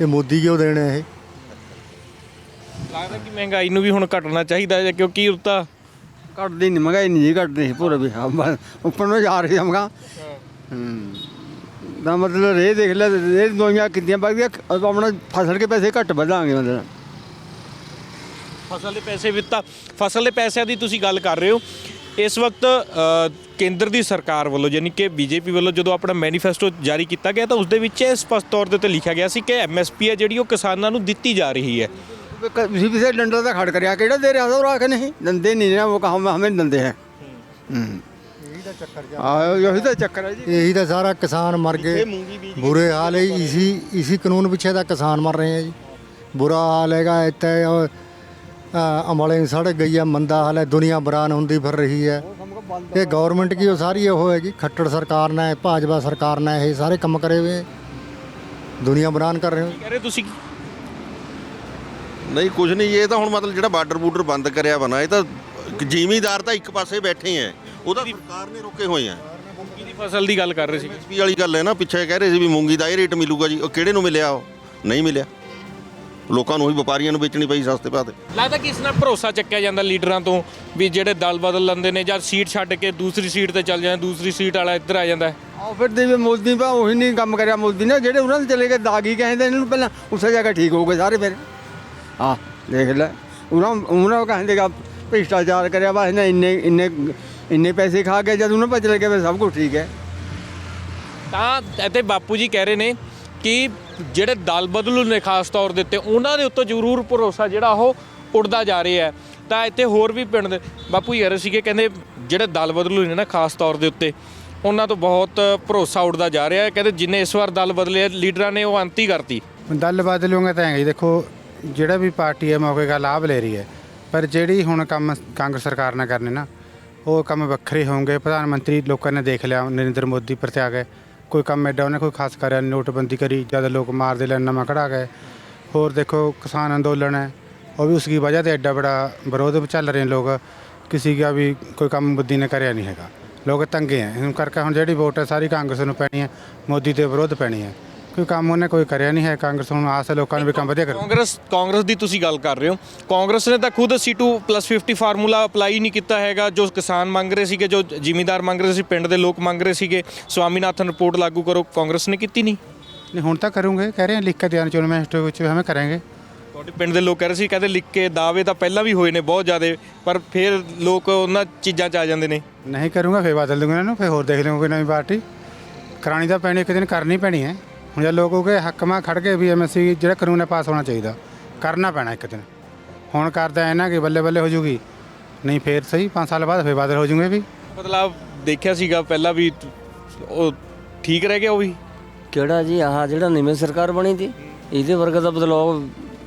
ਇਹ ਮੋਦੀ ਕਿਉਂ ਦੇਣੇ ਇਹ? ਲੱਗਦਾ ਕਿ ਮਹਿੰਗਾਈ ਨੂੰ ਵੀ ਹੁਣ ਘਟਣਾ ਚਾਹੀਦਾ ਹੈ ਕਿਉਂਕਿ ਉਹ ਤਾਂ ਘਟਦੀ ਨਹੀਂ ਮਹਿੰਗਾਈ ਨਹੀਂ ਜੀ ਘਟਦੀ ਪੂਰੇ ਵੀ ਹਾਂ ਬਸ ਉੱਪਰ ਨੂੰ ਜਾ ਰਹੀ ਹਮਗਾ ਹੂੰ। ਦਾ ਮਤਲਬ ਰੇ ਦੇਖ ਲੈ ਰੇ ਦੋਈਆਂ ਕਿੰਨੀਆਂ ਵਗਦੀਆਂ ਆਪਣਾ ਫਸਲ ਕੇ ਪੈਸੇ ਘੱਟ ਵਧਾਂਗੇ ਮਤਲਬ। ਫਸਲ ਦੇ ਪੈਸੇ ਵੀ ਤਾਂ ਫਸਲ ਦੇ ਪੈਸਿਆਂ ਦੀ ਤੁਸੀਂ ਗੱਲ ਕਰ ਰਹੇ ਹੋ ਇਸ ਵਕਤ ਅ, ਕੇਂਦਰ ਦੀ ਸਰਕਾਰ ਵੱਲੋਂ ਯਾਨੀ ਕਿ ਬੀਜੇਪੀ ਵੱਲੋਂ ਜਦੋਂ ਆਪਣਾ ਮੈਨੀਫੈਸਟੋ ਜਾਰੀ ਕੀਤਾ ਗਿਆ ਤਾਂ ਉਸ ਦੇ ਵਿੱਚ ਇਹ ਸਪਸ਼ਟ ਤੌਰ ਦੇ ਉੱਤੇ ਲਿਖਿਆ ਗਿਆ ਸੀ ਕਿ ਐਮਐਸਪੀ ਹੈ ਜਿਹੜੀ ਉਹ ਕਿਸਾਨਾਂ ਨੂੰ ਦਿੱਤੀ ਜਾ ਰਹੀ ਹੈ ਤੁਸੀਂ ਵੀ ਡੰਡਾ ਦਾ ਖੜ ਕਰਿਆ ਕਿਹੜਾ ਦੇ ਰਿਹਾ ਉਹ ਆਖ ਨਹੀਂ ਦੰਦੇ ਨਹੀਂ ਨਾ ਉਹ ਕਹਾ ਹਮੇ ਦੰਦੇ ਹੈ ਹੂੰ ਆਹ ਯਹੀ ਤਾਂ ਚੱਕਰ ਹੈ ਜੀ यही तो सारा किसान मर गए बुरे हाल है इसी इसी कानून पीछे तो किसान मर रहे हैं जी बुरा हाल हैगा इतने अमले सड़ ਅਮਲਿੰਗ ਸੜ ਗਈ ਹੈ ਮੰਦਾ ਹਾਲ ਹੈ ਦੁਨੀਆ ਬਰਾਨ ਹੁੰਦੀ ਫਿਰ ਰਹੀ ਹੈ। ਇਹ ਗਵਰਨਮੈਂਟ ਕੀ ਉਹ ਸਾਰੀ ਉਹ ਹੈਗੀ ਖੱਟੜ ਸਰਕਾਰ ਨੇ ਭਾਜਪਾ ਸਰਕਾਰ ਨੇ ਇਹ ਸਾਰੇ ਕੰਮ ਕਰੇ ਹੋਏ ਦੁਨੀਆ ਬਰਾਨ ਕਰ ਰਹੇ ਹੋ? ਕਹਿ ਰਹੇ ਤੁਸੀਂ? ਨਹੀਂ ਕੁਝ ਨਹੀਂ ਇਹ ਤਾਂ ਹੁਣ ਮਤਲਬ ਜਿਹੜਾ ਬਾਰਡਰ ਬੂਡਰ ਬੰਦ ਕਰਿਆ ਬਣਾ ਇਹ ਤਾਂ ਜ਼ਿਮੀਦਾਰ ਤਾਂ ਇੱਕ ਪਾਸੇ ਬੈਠੇ ਐ ਉਹਦਾ ਸਰਕਾਰ ਨੇ ਰੋਕੇ ਹੋਏ ਐ ਮੂੰਗੀ ਦੀ ਫਸਲ ਦੀ ਗੱਲ ਕਰ ਰਹੇ ਸੀ? ਐਸਪੀ ਵਾਲੀ ਗੱਲ ਹੈ ਨਾ ਪਿੱਛੇ ਕਹਿ ਰਹੇ ਸੀ ਵੀ ਮੂੰਗੀ ਦਾ ਇਹ ਰੇਟ ਮਿਲੂਗਾ ਜੀ ਉਹ ਕਿਹੜੇ ਨੂੰ ਮਿਲਿਆ ਉਹ? ਨਹੀਂ ਮਿਲਿਆ। ਲੋਕਾਂ ਨੂੰ ਹੀ ਵਪਾਰੀਆਂ ਨੂੰ ਵੇਚਣੀ ਪਈ ਸਸਤੇ ਭਾਅ ਤੇ। ਲੱਗਦਾ ਕਿ ਇਸ ਨਾਲ ਭਰੋਸਾ ਚੱਕਿਆ ਜਾਂਦਾ ਲੀਡਰਾਂ ਤੋਂ ਵੀ ਜਿਹੜੇ ਦਲ ਬਦਲ ਲੈਂਦੇ ਨੇ ਜਾਂ ਸੀਟ ਛੱਡ ਕੇ ਦੂਸਰੀ ਸੀਟ ਤੇ ਚੱਲ ਜਾਂਦੇ ਦੂਸਰੀ ਸੀਟ ਵਾਲਾ ਇੱਧਰ ਆ ਜਾਂਦਾ ਹੈ। ਆਹ ਫਿਰ ਦੇ ਵੀ ਮੋਦੀ ਪਾ ਉਹੀ ਨਹੀਂ ਕੰਮ ਕਰਿਆ ਮੋਦੀ ਨੇ ਜਿਹੜੇ ਉਹਨਾਂ ਦੇ ਚਲੇ ਗਏ ਦਾਗੀ ਕਹਿੰਦੇ ਇਹਨਾਂ ਨੂੰ ਪਹਿਲਾਂ ਉਸੇ ਜਗ੍ਹਾ ਠੀਕ ਹੋ ਗਏ ਸਾਰੇ ਫਿਰ। ਆ ਦੇਖ ਲੈ ਉਹਨਾਂ ਉਹਨਾਂ ਕਹਿੰਦੇ ਕਿ ਭ੍ਰਿਸ਼ਟਾਚਾਰ ਕਰਿਆ ਵਾ ਇਹਨੇ ਇੰਨੇ ਇੰਨੇ ਇੰਨੇ ਪੈਸੇ ਖਾ ਕੇ ਜਦ ਉਹਨਾਂ ਪਤਾ ਚੱਲ ਗਿਆ ਫਿਰ ਸਭ ਕੁਝ ਠੀਕ ਹੈ। ਤਾਂ ਅਤੇ ਬਾਪੂ ਜੀ ਕਹਿ ਰਹੇ ਨੇ ਕਿ ਜਿਹੜੇ ਦਲ ਬਦਲੂ ਨੇ ਖਾਸ ਤੌਰ ਦੇ ਉੱਤੇ, ਉਹਨਾਂ ਦੇ ਉੱਤੇ ਜ਼ਰੂਰ ਭਰੋਸਾ ਜਿਹੜਾ ਉਹ ਉੱਡਦਾ ਜਾ ਰਿਹਾ ਹੈ। ਤਾਂ ਇੱਥੇ ਹੋਰ ਵੀ ਪਿੰਡ ਦੇ ਬਾਪੂ ਯਾਰ ਸੀਗੇ, ਕਹਿੰਦੇ ਜਿਹੜੇ ਦਲ ਬਦਲੂ ਨੇ ਨਾ ਖਾਸ ਤੌਰ ਦੇ ਉੱਤੇ, ਉਹਨਾਂ ਤੋਂ ਬਹੁਤ ਭਰੋਸਾ ਉੱਡਦਾ ਜਾ ਰਿਹਾ ਹੈ। ਕਹਿੰਦੇ ਜਿੰਨੇ ਇਸ ਵਾਰ ਦਲ ਬਦਲੇ ਲੀਡਰਾਂ ਨੇ ਉਹ ਅੰਤੀ ਕਰਤੀ। ਦਲ ਬਦਲੂਗਾ ਤਾਂ ਹੈਗਾ ਜੀ। ਦੇਖੋ, ਜਿਹੜਾ ਵੀ ਪਾਰਟੀ ਹੈ, ਮੌਕੇ ਦਾ ਲਾਭ ਲੈ ਰਹੀ ਹੈ। ਪਰ ਜਿਹੜੀ ਹੁਣ ਕੰਮ ਕਾਂਗਰਸ ਸਰਕਾਰ ਨੇ ਕਰਨੇ ਨਾ, ਉਹ ਕੰਮ ਵੱਖਰੇ ਹੋਣਗੇ। ਪ੍ਰਧਾਨ ਮੰਤਰੀ ਲੋਕਾਂ ਨੇ ਦੇਖ ਲਿਆ, ਨਰਿੰਦਰ ਮੋਦੀ ਪ੍ਰਤਿਆ ਗਏ ਕੋਈ ਕੰਮ ਐਡਾ ਉਹਨੇ ਕੋਈ ਖਾਸ ਕਰਿਆ ਨੀ, ਨੋਟਬੰਦੀ ਕਰੀ ਜਦ ਲੋਕ ਮਾਰਦੇ ਲੈਣ ਨਵਾਂ ਕਢਾ ਗਏ। ਹੋਰ ਦੇਖੋ ਕਿਸਾਨ ਅੰਦੋਲਨ ਹੈ ਉਹ ਵੀ ਉਸकी ਵਜ੍ਹਾ ਤੇ ਐਡਾ ਬੜਾ ਵਿਰੋਧ ਚੱਲ ਰਹੇ ਨੇ ਲੋਕ। ਕਿਸੇ ਦਾ ਵੀ ਕੋਈ ਕੰਮ ਮੋਦੀ ਨੇ ਕਰਿਆ ਨਹੀਂ ਹੈਗਾ। ਲੋਕ ਤੰਗੇ ਹੈ ਹੁਣ ਕਰਕੇ ਹੁਣ ਜਿਹੜੀ ਵੋਟ ਹੈ ਸਾਰੀ ਕਾਂਗਰਸ ਨੂੰ ਪੈਣੀ ਹੈ ਮੋਦੀ ਤੇ ਵਿਰੋਧ ਪੈਣੀ ਹੈ। ਕੋਈ ਕੰਮ ਉਹਨੇ ਕੋਈ ਕਰਿਆ ਨਹੀਂ ਹੈ ਕਾਂਗਰਸ ਨੂੰ ਆਸ ਹੈ ਲੋਕਾਂ ਨੂੰ ਵੀ ਕੰਮ ਵਧੀਆ ਕਰੂ। ਕਾਂਗਰਸ ਕਾਂਗਰਸ ਦੀ ਤੁਸੀਂ ਗੱਲ ਕਰ ਰਹੇ ਹੋ। ਕਾਂਗਰਸ ਨੇ ਤਾਂ ਖੁਦ C2+50 ਫਾਰਮੂਲਾ ਅਪਲਾਈ ਨਹੀਂ ਕੀਤਾ ਹੈਗਾ। ਜੋ ਕਿਸਾਨ ਮੰਗ ਰਹੇ ਸੀਗੇ ਜੋ ਜ਼ਿਮੀਂਦਾਰ ਮੰਗ ਰਹੇ ਸੀ ਪਿੰਡ ਦੇ ਲੋਕ ਮੰਗ ਰਹੇ ਸੀਗੇ ਸਵਾਮੀਨਾਥਨ ਰਿਪੋਰਟ ਲਾਗੂ ਕਰੋ ਕਾਂਗਰਸ ਨੇ ਕੀਤੀ ਨਹੀਂ। ਨਹੀਂ ਹੁਣ ਤਾਂ ਕਰੂੰਗੇ। ਕਹਿ ਰਹੇ ਹਾਂ ਲਿਖ ਕੇ ਦੇਣ ਚੋਣ ਮੈਸਟਰ ਵਿੱਚ ਹਮੇ ਕਰਾਂਗੇ। ਤੁਹਾਡੇ ਪਿੰਡ ਦੇ ਲੋਕ ਕਹਿ ਰਹੇ ਸੀ ਕਹਿੰਦੇ ਲਿਖ ਕੇ ਦਾਅਵੇ ਤਾਂ ਪਹਿਲਾਂ ਵੀ ਹੋਏ ਨੇ ਬਹੁਤ ਜ਼ਿਆਦੇ ਪਰ ਫਿਰ ਲੋਕ ਉਹਨਾਂ ਚੀਜ਼ਾਂ 'ਚ ਆ ਜਾਂਦੇ ਨੇ। ਨਹੀਂ ਕਰੂੰਗਾ ਫੇਰ ਬਦਲ ਦੂੰਗਾ ਇਹਨਾਂ ਨੂੰ ਫੇਰ ਹੋਰ ਦੇਖ ਲਵਾਂਗੇ ਨਵੀਂ ਪਾਰਟੀ। ਕਰਾਣੀ ਤਾਂ ਪੈਣੀ ਇੱਕ ਦਿਨ ਕਰਨੀ ਪੈਣੀ ਹੈ। ਹੁਣ ਜੇ ਲੋਕ ਕਹੋਗੇ ਹੱਕ ਮਾ ਖੜ ਕੇ ਵੀ ਐਮਐਸਸੀ ਜਿਹੜਾ ਕਾਨੂੰਨ ਹੈ ਪਾਸ ਹੋਣਾ ਚਾਹੀਦਾ ਕਰਨਾ ਪੈਣਾ ਇੱਕ ਦਿਨ। ਹੁਣ ਕਰਦਾ ਇਹਨਾਂ ਕਿ ਬੱਲੇ ਬੱਲੇ ਹੋ ਜੂਗੀ। ਨਹੀਂ ਫੇਰ ਸਹੀ 5 ਸਾਲ ਬਾਅਦ ਫੇਰ ਬਦਲ ਹੋ ਜੂਗੇ ਵੀ। ਮਤਲਬ ਦੇਖਿਆ ਸੀਗਾ ਪਹਿਲਾਂ ਵੀ ਉਹ ਠੀਕ ਰਹਿ ਗਿਆ ਉਹ ਵੀ? ਕਿਹੜਾ ਜੀ ਆਹ ਜਿਹੜਾ ਨਵੀਂ ਸਰਕਾਰ ਬਣੀ ਤੀ ਇਹਦੇ ਵਰਗਾ ਦਾ ਬਦਲਾਅ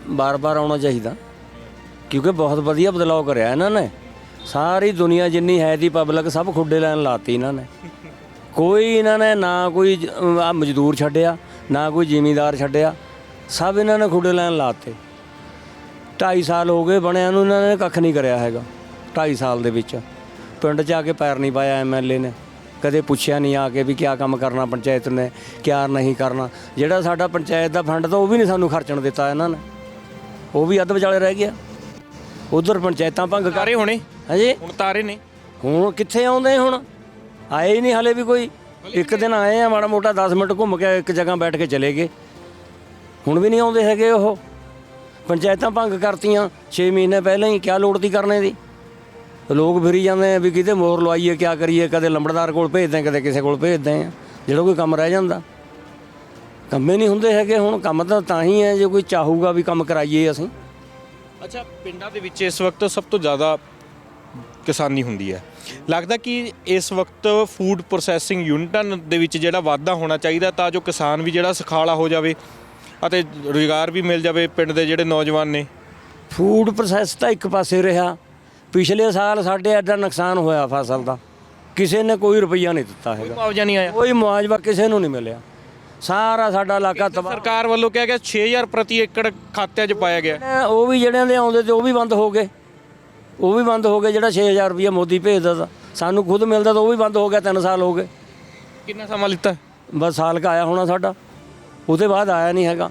ਬਾਰ-ਬਾਰ ਆਉਣਾ ਚਾਹੀਦਾ। ਕਿਉਂਕਿ ਬਹੁਤ ਵਧੀਆ ਬਦਲਾਅ ਕਰਿਆ ਇਹਨਾਂ ਨੇ। ਸਾਰੀ ਦੁਨੀਆ ਜਿੰਨੀ ਹੈ ਦੀ ਪਬਲਿਕ ਸਭ ਖੁੱਡੇ ਲੈਣ ਲਾਤੀ ਇਹਨਾਂ ਨੇ। ਕੋਈ ਇਹਨਾਂ ਨੇ ਨਾ ਕੋਈ ਆ ਮਜ਼ਦੂਰ ਛੱਡਿਆ। ਨਾ ਕੋਈ ਜ਼ਿਮੀਂਦਾਰ ਛੱਡਿਆ। ਸਭ ਇਹਨਾਂ ਨੇ ਖੁੱਡੇ ਲੈਣ ਲਾਤੇ। 2.5 ਸਾਲ ਹੋ ਗਏ ਬਣਿਆ ਨੂੰ ਇਹਨਾਂ ਨੇ ਕੱਖ ਨਹੀਂ ਕਰਿਆ ਹੈਗਾ 2.5 ਸਾਲ ਦੇ ਵਿੱਚ। ਪਿੰਡ 'ਚ ਆ ਕੇ ਪੈਰ ਨਹੀਂ ਪਾਇਆ ਐਮਐਲਏ ਨੇ। ਕਦੇ ਪੁੱਛਿਆ ਨਹੀਂ ਆ ਕੇ ਵੀ ਕਿਆ ਕੰਮ ਕਰਨਾ ਪੰਚਾਇਤ ਨੇ ਕਿਆ ਨਹੀਂ ਕਰਨਾ। ਜਿਹੜਾ ਸਾਡਾ ਪੰਚਾਇਤ ਦਾ ਫੰਡ ਤਾਂ ਉਹ ਵੀ ਨਹੀਂ ਸਾਨੂੰ ਖਰਚਣ ਦਿੱਤਾ ਇਹਨਾਂ ਨੇ। ਉਹ ਵੀ ਅੱਧ ਵਿਚਾਲੇ ਰਹਿ ਗਿਆ। ਉਧਰ ਪੰਚਾਇਤਾਂ ਭੰਗ ਕਰ ਹੋਣੇ? ਹਾਂਜੀ? ਹੁਣ ਤਾਰੇ ਨੇ? ਹੁਣ ਕਿੱਥੇ ਆਉਂਦੇ ਹੁਣ? ਆਏ ਹੀ ਨਹੀਂ ਹਲੇ ਵੀ ਕੋਈ। ਇੱਕ ਦਿਨ ਆਏ ਆ ਮਾੜਾ ਮੋਟਾ 10 ਮਿੰਟ ਘੁੰਮ ਕੇ ਇੱਕ ਜਗ੍ਹਾ ਬੈਠ ਕੇ ਚਲੇ ਗਏ। ਹੁਣ ਵੀ ਨਹੀਂ ਆਉਂਦੇ ਹੈਗੇ ਉਹ। ਪੰਚਾਇਤਾਂ ਭੰਗ ਕਰਤੀਆਂ 6 ਮਹੀਨੇ ਪਹਿਲਾਂ ਹੀ, ਕਿਆ ਲੋੜ ਤੀ ਕਰਨੇ ਦੀ? ਲੋਕ ਫਿਰੀ ਜਾਂਦੇ ਆ ਵੀ ਕਿਤੇ ਮੋਰ ਲਵਾਈਏ, ਕਿਆ ਕਰੀਏ, ਕਦੇ ਲੰਬੜਦਾਰ ਕੋਲ ਭੇਜਦੇ ਕਦੇ ਕਿਸੇ ਕੋਲ ਭੇਜਦੇ ਆ। ਜਿਹੜਾ ਕੋਈ ਕੰਮ ਰਹਿ ਜਾਂਦਾ। ਕੰਮੇ ਨਹੀਂ ਹੁੰਦੇ ਹੈਗੇ ਹੁਣ, ਕੰਮ ਤਾਂ ਤਾਂ ਹੀ ਹੈ ਜੇ ਕੋਈ ਚਾਹੂਗਾ ਵੀ ਕੰਮ ਕਰਾਈਏ ਅਸੀਂ। ਅੱਛਾ, ਪਿੰਡਾਂ ਦੇ ਵਿੱਚ ਇਸ ਵਕਤ ਸਭ ਤੋਂ ਜ਼ਿਆਦਾ ਕਿਸਾਨੀ ਹੁੰਦੀ ਹੈ। ਲੱਗਦਾ ਕਿ ਇਸ ਵਕਤ ਫੂਡ ਪ੍ਰੋਸੈਸਿੰਗ ਯੂਨਿਟਾਂ ਦੇ ਵਿੱਚ ਜਿਹੜਾ ਵਾਧਾ ਹੋਣਾ ਚਾਹੀਦਾ ਤਾਂ ਜੋ ਕਿਸਾਨ ਵੀ ਜਿਹੜਾ ਸਖਾਲਾ ਹੋ ਜਾਵੇ ਅਤੇ ਰੁਜ਼ਗਾਰ ਵੀ ਮਿਲ ਜਾਵੇ ਪਿੰਡ ਦੇ ਜਿਹੜੇ ਨੌਜਵਾਨ ਨੇ। ਫੂਡ ਪ੍ਰੋਸੈਸ ਤਾਂ ਇੱਕ ਪਾਸੇ ਰਿਹਾ। ਪਿਛਲੇ ਸਾਲ ਸਾਡੇ ਐਡਾ ਨੁਕਸਾਨ ਹੋਇਆ ਫਸਲ ਦਾ। ਕਿਸੇ ਨੇ ਕੋਈ ਰੁਪਈਆ ਨਹੀਂ ਦਿੱਤਾ ਹੈਗਾ। ਮੁਆਵਜ਼ਾ ਨਹੀਂ ਆਇਆ। ਕੋਈ ਮੁਆਵਜ਼ਾ ਕਿਸੇ ਨੂੰ ਨਹੀਂ ਮਿਲਿਆ। ਸਾਰਾ ਸਾਡਾ ਇਲਾਕਾ ਤਬਾਹ। ਸਰਕਾਰ ਵੱਲੋਂ ਕਿਹਾ ਗਿਆ 6000 ਪ੍ਰਤੀ ਏਕੜ ਖਾਤਿਆਂ 'ਚ ਪਾਇਆ ਗਿਆ। ਉਹ ਵੀ ਜਿਹੜਿਆਂ ਦੇ ਆਉਂਦੇ ਤੇ ਉਹ ਵੀ ਬੰਦ ਹੋ ਗਏ। ਉਹ ਵੀ ਬੰਦ ਹੋ ਗਏ ਜਿਹੜਾ 6000 ਰੁਪਈਆ ਮੋਦੀ ਭੇਜਦਾ ਤਾ। ਸਾਨੂੰ ਖੁਦ ਮਿਲਦਾ ਤਾਂ ਉਹ ਵੀ ਬੰਦ ਹੋ ਗਿਆ 3 ਸਾਲ ਹੋ ਗਏ। ਕਿੰਨਾ ਸਮਾਂ ਲਿੱਤਾ? ਬਸ ਸਾਲ ਕਾ ਆਇਆ ਹੋਣਾ ਸਾਡਾ। ਉਹਦੇ ਬਾਅਦ ਆਇਆ ਨਹੀਂ ਹੈਗਾ।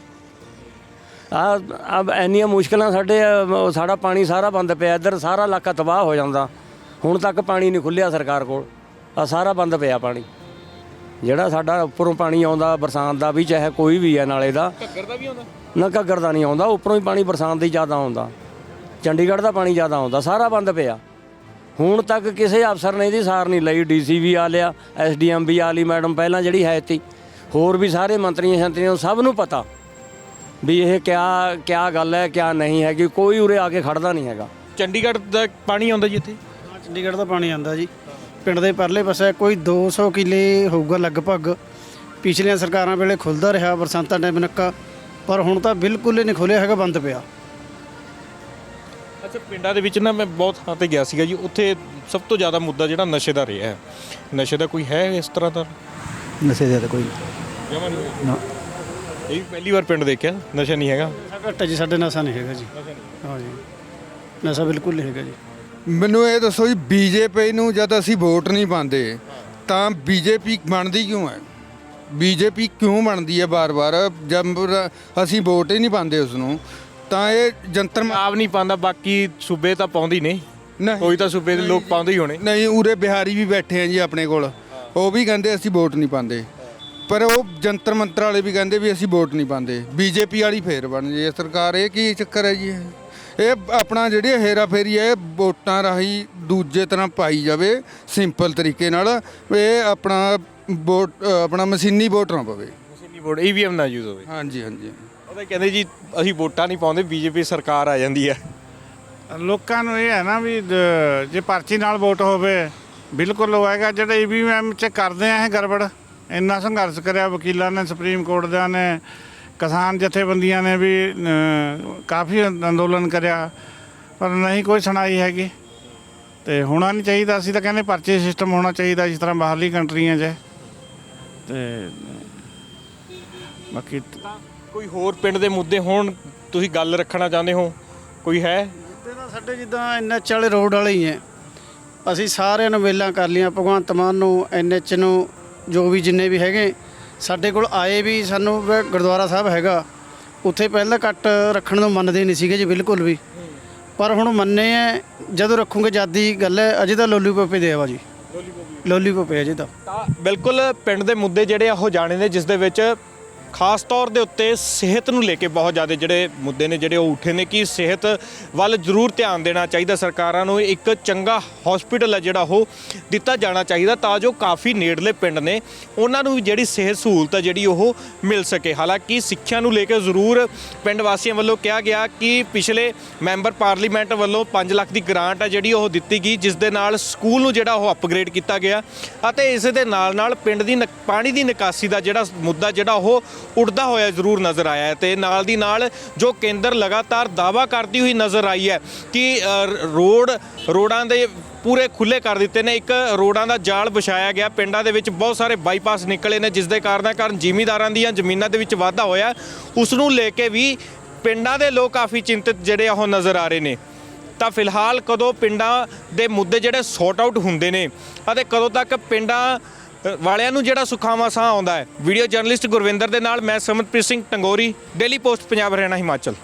ਆ ਅਬ ਇੰਨੀਆਂ ਮੁਸ਼ਕਲਾਂ ਸਾਡੇ ਸਾਡਾ ਪਾਣੀ ਸਾਰਾ ਬੰਦ ਪਿਆ। ਇੱਧਰ ਸਾਰਾ ਇਲਾਕਾ ਤਬਾਹ ਹੋ ਜਾਂਦਾ। ਹੁਣ ਤੱਕ ਪਾਣੀ ਨਹੀਂ ਖੁੱਲਿਆ ਸਰਕਾਰ ਕੋਲ। ਆ ਸਾਰਾ ਬੰਦ ਪਿਆ ਪਾਣੀ। ਜਿਹੜਾ ਸਾਡਾ ਉੱਪਰੋਂ ਪਾਣੀ ਆਉਂਦਾ ਬਰਸਾਤ ਦਾ ਵੀ ਚਾਹੇ ਕੋਈ ਵੀ ਹੈ ਨਾਲੇ ਦਾ। ਘੱਗਰ ਦਾ ਵੀ ਆਉਂਦਾ? ਨਾ ਘੱਗਰ ਦਾ ਨਹੀਂ ਆਉਂਦਾ ਉੱਪਰੋਂ ਹੀ ਪਾਣੀ ਬਰਸਾਤ ਦਾ ਜ਼ਿਆਦਾ ਆਉਂਦਾ। ਚੰਡੀਗੜ੍ਹ ਦਾ ਪਾਣੀ ਜ਼ਿਆਦਾ ਆਉਂਦਾ ਸਾਰਾ ਬੰਦ ਪਿਆ। ਹੁਣ ਤੱਕ ਕਿਸੇ ਅਫਸਰ ਨੇ ਇਹਦੀ ਸਾਰ ਨਹੀਂ ਲਈ ਡੀਸੀ ਵੀ ਆ ਲਿਆ ਐਸਡੀਐਮ ਵੀ ਆ ਲਈ ਮੈਡਮ ਪਹਿਲਾਂ ਜਿਹੜੀ ਹੈ ਤੀ। ਹੋਰ ਵੀ ਸਾਰੇ ਮੰਤਰੀਆਂ ਸ਼ੰਤਰੀਆਂ ਨੂੰ ਸਭ ਨੂੰ ਪਤਾ ਵੀ ਇਹ ਕਿਆ ਕਿਆ ਗੱਲ ਹੈ ਕਿਆ ਨਹੀਂ ਹੈਗੀ ਕੋਈ ਉਰੇ ਆ ਕੇ ਖੜਦਾ ਨਹੀਂ ਹੈਗਾ। ਚੰਡੀਗੜ੍ਹ ਦਾ ਪਾਣੀ ਆਉਂਦਾ ਜੀ ਇੱਥੇ? ਚੰਡੀਗੜ੍ਹ ਦਾ ਪਾਣੀ ਆਂਦਾ ਜੀ। ਪਿੰਡ ਦੇ ਪਰਲੇ ਪਾਸੇ ਕੋਈ 200 ਕਿੱਲੇ ਹੋਊਗਾ ਲਗਭਗ। ਪਿਛਲੀਆਂ ਸਰਕਾਰਾਂ ਵੇਲੇ ਖੁੱਲਦਾ ਰਿਹਾ ਬਰਸਾਤਾਂ ਟਾਈਮ ਨੱਕਾ ਪਰ ਹੁਣ ਤਾਂ ਬਿਲਕੁਲ ਹੀ ਨਹੀਂ ਖੁੱਲਿਆ ਹੈਗਾ ਬੰਦ ਪਿਆ। ਅੱਛਾ ਪਿੰਡਾਂ ਦੇ ਵਿੱਚ ਨਾ ਮੈਂ ਬਹੁਤ ਥਾਂ ਤੇ ਗਿਆ ਸੀਗਾ ਜੀ ਉੱਥੇ ਸਭ ਤੋਂ ਜ਼ਿਆਦਾ ਮੁੱਦਾ ਜਿਹੜਾ ਨਸ਼ੇ ਦਾ ਰਿਹਾ ਹੈ। ਨਸ਼ੇ ਦਾ ਕੋਈ ਹੈ ਇਸ ਤਰ੍ਹਾਂ ਦਾ? ਨਸ਼ੇ ਦੇ ਤਾਂ ਕੋਈ ਜਮਾ ਨਹੀਂ। ਨਾ। ਇਹ ਵੀ ਪਹਿਲੀ ਵਾਰ ਪਿੰਡ ਦੇਖਿਆ ਨਸ਼ਾ ਨਹੀਂ ਹੈਗਾ? ਘੱਟ ਹੈ ਜੀ ਸਾਡੇ ਨਸ਼ਾ ਨਹੀਂ ਹੈਗਾ ਜੀ। ਹਾਂ ਜੀ। ਨਸ਼ਾ ਬਿਲਕੁਲ ਨਹੀਂ ਹੈਗਾ ਜੀ। ਮੈਨੂੰ ਇਹ ਦੱਸੋ ਜੀ ਬੀਜੇਪੀ ਨੂੰ ਜਦ ਅਸੀਂ ਵੋਟ ਨਹੀਂ ਪਾਉਂਦੇ ਤਾਂ ਬੀਜੇਪੀ ਬਣਦੀ ਕਿਉਂ ਹੈ? ਬੀਜੇਪੀ ਕਿਉਂ ਬਣਦੀ ਹੈ ਬਾਰ-ਬਾਰ? ਜਦ ਅਸੀਂ ਵੋਟ ਹੀ ਨਹੀਂ ਪਾਉਂਦੇ ਉਸ ਨੂੰ ਤਾਂ ਇਹ ਜੰਤਰ ਮ- ਆਪ ਨਹੀਂ ਪਾਉਂਦਾ ਬਾਕੀ ਸੂਬੇ ਤਾਂ ਪਾਉਂਦੇ ਹੀ ਨੇ। ਨਹੀਂ। ਕੋਈ ਤਾਂ ਸੂਬੇ ਦੇ ਲੋਕ ਪਾਉਂਦੇ ਹੀ ਹੋਣੇ। ਨਹੀਂ ਉਰੇ ਬਿਹਾਰੀ ਵੀ ਬੈਠੇ ਆ ਜੀ ਆਪਣੇ ਕੋਲ। ਉਹ ਵੀ ਕਹਿੰਦੇ ਅਸੀਂ ਵੋਟ ਨਹੀਂ ਪਾਉਂਦੇ। ਪਰ ਉਹ ਜੰਤਰ ਮੰਤਰ ਵਾਲੇ ਵੀ ਕਹਿੰਦੇ ਵੀ ਅਸੀਂ ਵੋਟ ਨਹੀਂ ਪਾਉਂਦੇ। ਬੀਜੇਪੀ ਵਾਲੀ ਫੇਰ ਬਣ ਜੇ ਸਰਕਾਰ। ਇਹ ਕੀ ਚੱਕਰ ਹੈ ਜੀ? ਇਹ ਇਹ ਆਪਣਾ ਜਿਹੜੀ ਹੇਰਾ ਫੇਰੀ ਹੈ ਇਹ ਵੋਟਾਂ ਰਾਹੀਂ ਦੂਜੇ ਤਰ੍ਹਾਂ ਪਾਈ ਜਾਵੇ ਸਿੰਪਲ ਤਰੀਕੇ ਨਾਲ ਇਹ ਆਪਣਾ ਵੋਟ ਅ, ਆਪਣਾ ਮਸ਼ੀਨੀ ਵੋਟ ਨਾ ਪਵੇ। ਮਸ਼ੀਨੀ ਵੋਟ ਈਵੀਐਮ ਨਾ ਯੂਜ਼ ਹੋਵੇ। ਹਾਂਜੀ ਹਾਂਜੀ। ਉਹਦੇ ਕਹਿੰਦੇ ਜੀ ਅਸੀਂ ਵੋਟਾਂ ਨਹੀਂ ਪਾਉਂਦੇ ਬੀਜੇਪੀ ਸਰਕਾਰ ਆ ਜਾਂਦੀ ਹੈ। ਲੋਕਾਂ ਨੂੰ ਇਹ ਹੈ ਨਾ ਵੀ ਜ- ਜੇ ਪਰਚੀ ਨਾਲ ਵੋਟ ਹੋਵੇ ਬਿਲਕੁਲ ਹੋਏਗਾ ਜਿਹੜੇ ਈਵੀਐਮ ਚ ਕਰਦੇ ਆ ਇਹ ਗੜਬੜ। ਇੰਨਾ ਸੰਘਰਸ਼ ਕਰਿਆ ਵਕੀਲਾਂ ਨੇ ਸੁਪਰੀਮ ਕੋਰਟ ਦਿਆਂ ਨੇ ਕਿਸਾਨ ਜਥੇਬੰਦੀਆਂ ਨੇ ਵੀ ਅ, ਕਾਫੀ ਅੰਦੋਲਨ ਕਰਿਆ ਪਰ ਨਹੀਂ ਕੋਈ ਸੁਣਾਈ ਹੈਗੀ। ਤੇ ਹੋਣਾ ਨਹੀਂ ਚਾਹੀਦਾ ਅਸੀਂ ਤਾਂ ਕਹਿੰਦੇ ਪਰਚੀ ਸਿਸਟਮ ਹੋਣਾ ਚਾਹੀਦਾ ਜਿਸ ਤਰ੍ਹਾਂ ਬਾਹਰਲੀ ਕੰਟਰੀਆਂ 'ਚ। ਹੈ। ਤੇ ਬਾਕੀ ਕੋਈ ਹੋਰ ਪਿੰਡ ਦੇ ਮੁੱਦੇ ਹੋਣ ਤੁਸੀਂ ਗੱਲ ਰੱਖਣਾ ਚਾਹੁੰਦੇ ਹੋ? ਕੋਈ ਹੈ? ਤੇ ਤਾਂ ਸਾਡੇ ਜਿੱਦਾਂ ਐਨਐਚ ਵਾਲੇ ਰੋਡ ਵਾਲੇ ਹੀ ਹੈ। ਅਸੀਂ ਸਾਰਿਆਂ ਨੂੰ ਮੇਲਾਂ ਕਰ ਲਈਆਂ ਭਗਵੰਤ ਮਾਨ ਨੂੰ ਐਨਐਚ ਨੂੰ ਜੋ ਵੀ ਜਿੰਨੇ ਵੀ ਹੈਗੇ। ਸਾਡੇ ਕੋਲ ਆਏ ਵੀ ਸਾਨੂੰ ਵੀ ਗੁਰਦੁਆਰਾ ਸਾਹਿਬ ਹੈਗਾ। ਉੱਥੇ ਪਹਿਲਾਂ ਕੱਟ ਰੱਖਣ ਨੂੰ ਮੰਨਦੇ ਨਹੀਂ ਸੀਗੇ ਜੀ ਬਿਲਕੁਲ ਵੀ। ਪਰ ਹੁਣ ਮੰਨੇ ਐ ਜਦੋਂ ਰੱਖੂਗੇ ਜਾਦੀ ਗੱਲ ਹੈ ਅਜੇ ਤਾਂ ਲੋਲੀਪੋਪ ਹੀ ਦੇਵਾ ਜੀ ਲੋਲੀਪੋਪ ਹੈ ਅਜੇ ਤਾਂ। ਤਾਂ ਬਿਲਕੁਲ ਪਿੰਡ ਦੇ ਮੁੱਦੇ ਜਿਹੜੇ ਆ ਉਹ ਜਾਣੇ ਨੇ ਜਿਸ ਦੇ ਵਿੱਚ ਖਾਸ ਤੌਰ ਦੇ ਉੱਤੇ ਸਿਹਤ ਨੂੰ ਲੈ ਕੇ ਬਹੁਤ ਜ਼ਿਆਦਾ ਜਿਹੜੇ ਮੁੱਦੇ ਨੇ ਜਿਹੜੇ ਉਹ ਉੱਠੇ ਨੇ ਕਿ ਸਿਹਤ ਵੱਲ ਜ਼ਰੂਰ ਧਿਆਨ ਦੇਣਾ ਚਾਹੀਦਾ ਸਰਕਾਰਾਂ ਨੂੰ। ਇੱਕ ਚੰਗਾ ਹਸਪੀਟਲ ਹੈ ਜਿਹੜਾ ਉਹ ਦਿੱਤਾ ਜਾਣਾ ਚਾਹੀਦਾ ਤਾਂ ਜੋ ਕਾਫੀ ਨੇੜਲੇ ਪਿੰਡ ਨੇ, ਉਹਨਾਂ ਨੂੰ ਵੀ ਜਿਹੜੀ ਸਿਹਤ ਸਹੂਲਤ ਹੈ ਜਿਹੜੀ ਉਹ ਮਿਲ ਸਕੇ। ਹਾਲਾਂਕਿ ਸਿੱਖਿਆ ਨੂੰ ਲੈ ਕੇ ਜ਼ਰੂਰ ਪਿੰਡ ਵਾਸੀਆਂ ਵੱਲੋਂ ਕਿਹਾ ਗਿਆ ਕਿ ਪਿਛਲੇ ਮੈਂਬਰ ਪਾਰਲੀਮੈਂਟ ਵੱਲੋਂ 5 ਲੱਖ ਦੀ ਗ੍ਰਾਂਟ ਹੈ ਜਿਹੜੀ ਉਹ ਦਿੱਤੀ ਗਈ, ਜਿਸ ਦੇ ਨਾਲ ਸਕੂਲ ਨੂੰ ਜਿਹੜਾ ਉਹ ਅਪਗ੍ਰੇਡ ਕੀਤਾ ਗਿਆ ਅਤੇ ਇਸ ਦੇ ਨਾਲ ਨਾਲ ਪਿੰਡ ਦੀ ਨਿਕ- ਪਾਣੀ ਦੀ ਨਿਕਾਸੀ ਦਾ ਜਿਹੜਾ ਮੁੱਦਾ ਜਿਹੜਾ ਉਹ ਉੱਡਦਾ ਹੋਇਆ ਜ਼ਰੂਰ ਨਜ਼ਰ ਆਇਆ ਹੈ ਤੇ ਨਾਲ ਦੀ ਨਾਲ ਜੋ ਕੇਂਦਰ ਲਗਾਤਾਰ ਦਾਵਾ ਕਰਦੀ ਹੋਈ ਨਜ਼ਰ ਆਈ ਹੈ ਕਿ ਰੋਡ, ਰੋਡਾਂ ਦੇ ਪੂਰੇ ਖੁੱਲੇ ਕਰ ਦਿੱਤੇ ਨੇ। ਇੱਕ ਰੋਡਾਂ ਦਾ ਜਾਲ ਵਿਛਾਇਆ ਗਿਆ। ਪਿੰਡਾਂ ਦੇ ਵਿੱਚ ਬਹੁਤ ਸਾਰੇ ਬਾਈਪਾਸ ਨਿਕਲੇ ਨੇ, ਜਿਸ ਦੇ ਕਾਰਨ ਕਾਰਨ ਜ਼ਿਮੀਂਦਾਰਾਂ ਦੀਆਂ ਜ਼ਮੀਨਾਂ ਦੇ ਵਿੱਚ ਵਾਧਾ ਹੋਇਆ। ਉਸ ਨੂੰ ਲੈ ਕੇ ਵੀ ਪਿੰਡਾਂ ਦੇ ਲੋਕ ਕਾਫੀ ਚਿੰਤਿਤ ਜਿਹੜੇ ਆ, ਉਹ ਨਜ਼ਰ ਆ ਰਹੇ ਨੇ। ਤਾਂ ਫਿਲਹਾਲ ਕਦੋਂ ਪਿੰਡਾਂ ਦੇ ਮੁੱਦੇ ਜਿਹੜੇ ਸੌਟ ਆਊਟ ਹੁੰਦੇ ਨੇ ਅਤੇ ਕਦੋਂ ਤੱਕ ਪਿੰਡਾਂ ਵਾਲਿਆਂ ਨੂੰ ਜਿਹੜਾ ਸੁਖਾਵਾਂ ਸਾਹ ਆਉਂਦਾ ਹੈ। ਵੀਡੀਓ ਜਰਨਲਿਸਟ ਗੁਰਵਿੰਦਰ ਦੇ ਨਾਲ, ਮੈਂ ਸਮਤਪ੍ਰੀਤ ਸਿੰਘ ਟੰਗੋਰੀ ਡੇਲੀ ਪੋਸਟ ਪੰਜਾਬ, ਹਰਿਆਣਾ, ਹਿਮਾਚਲ।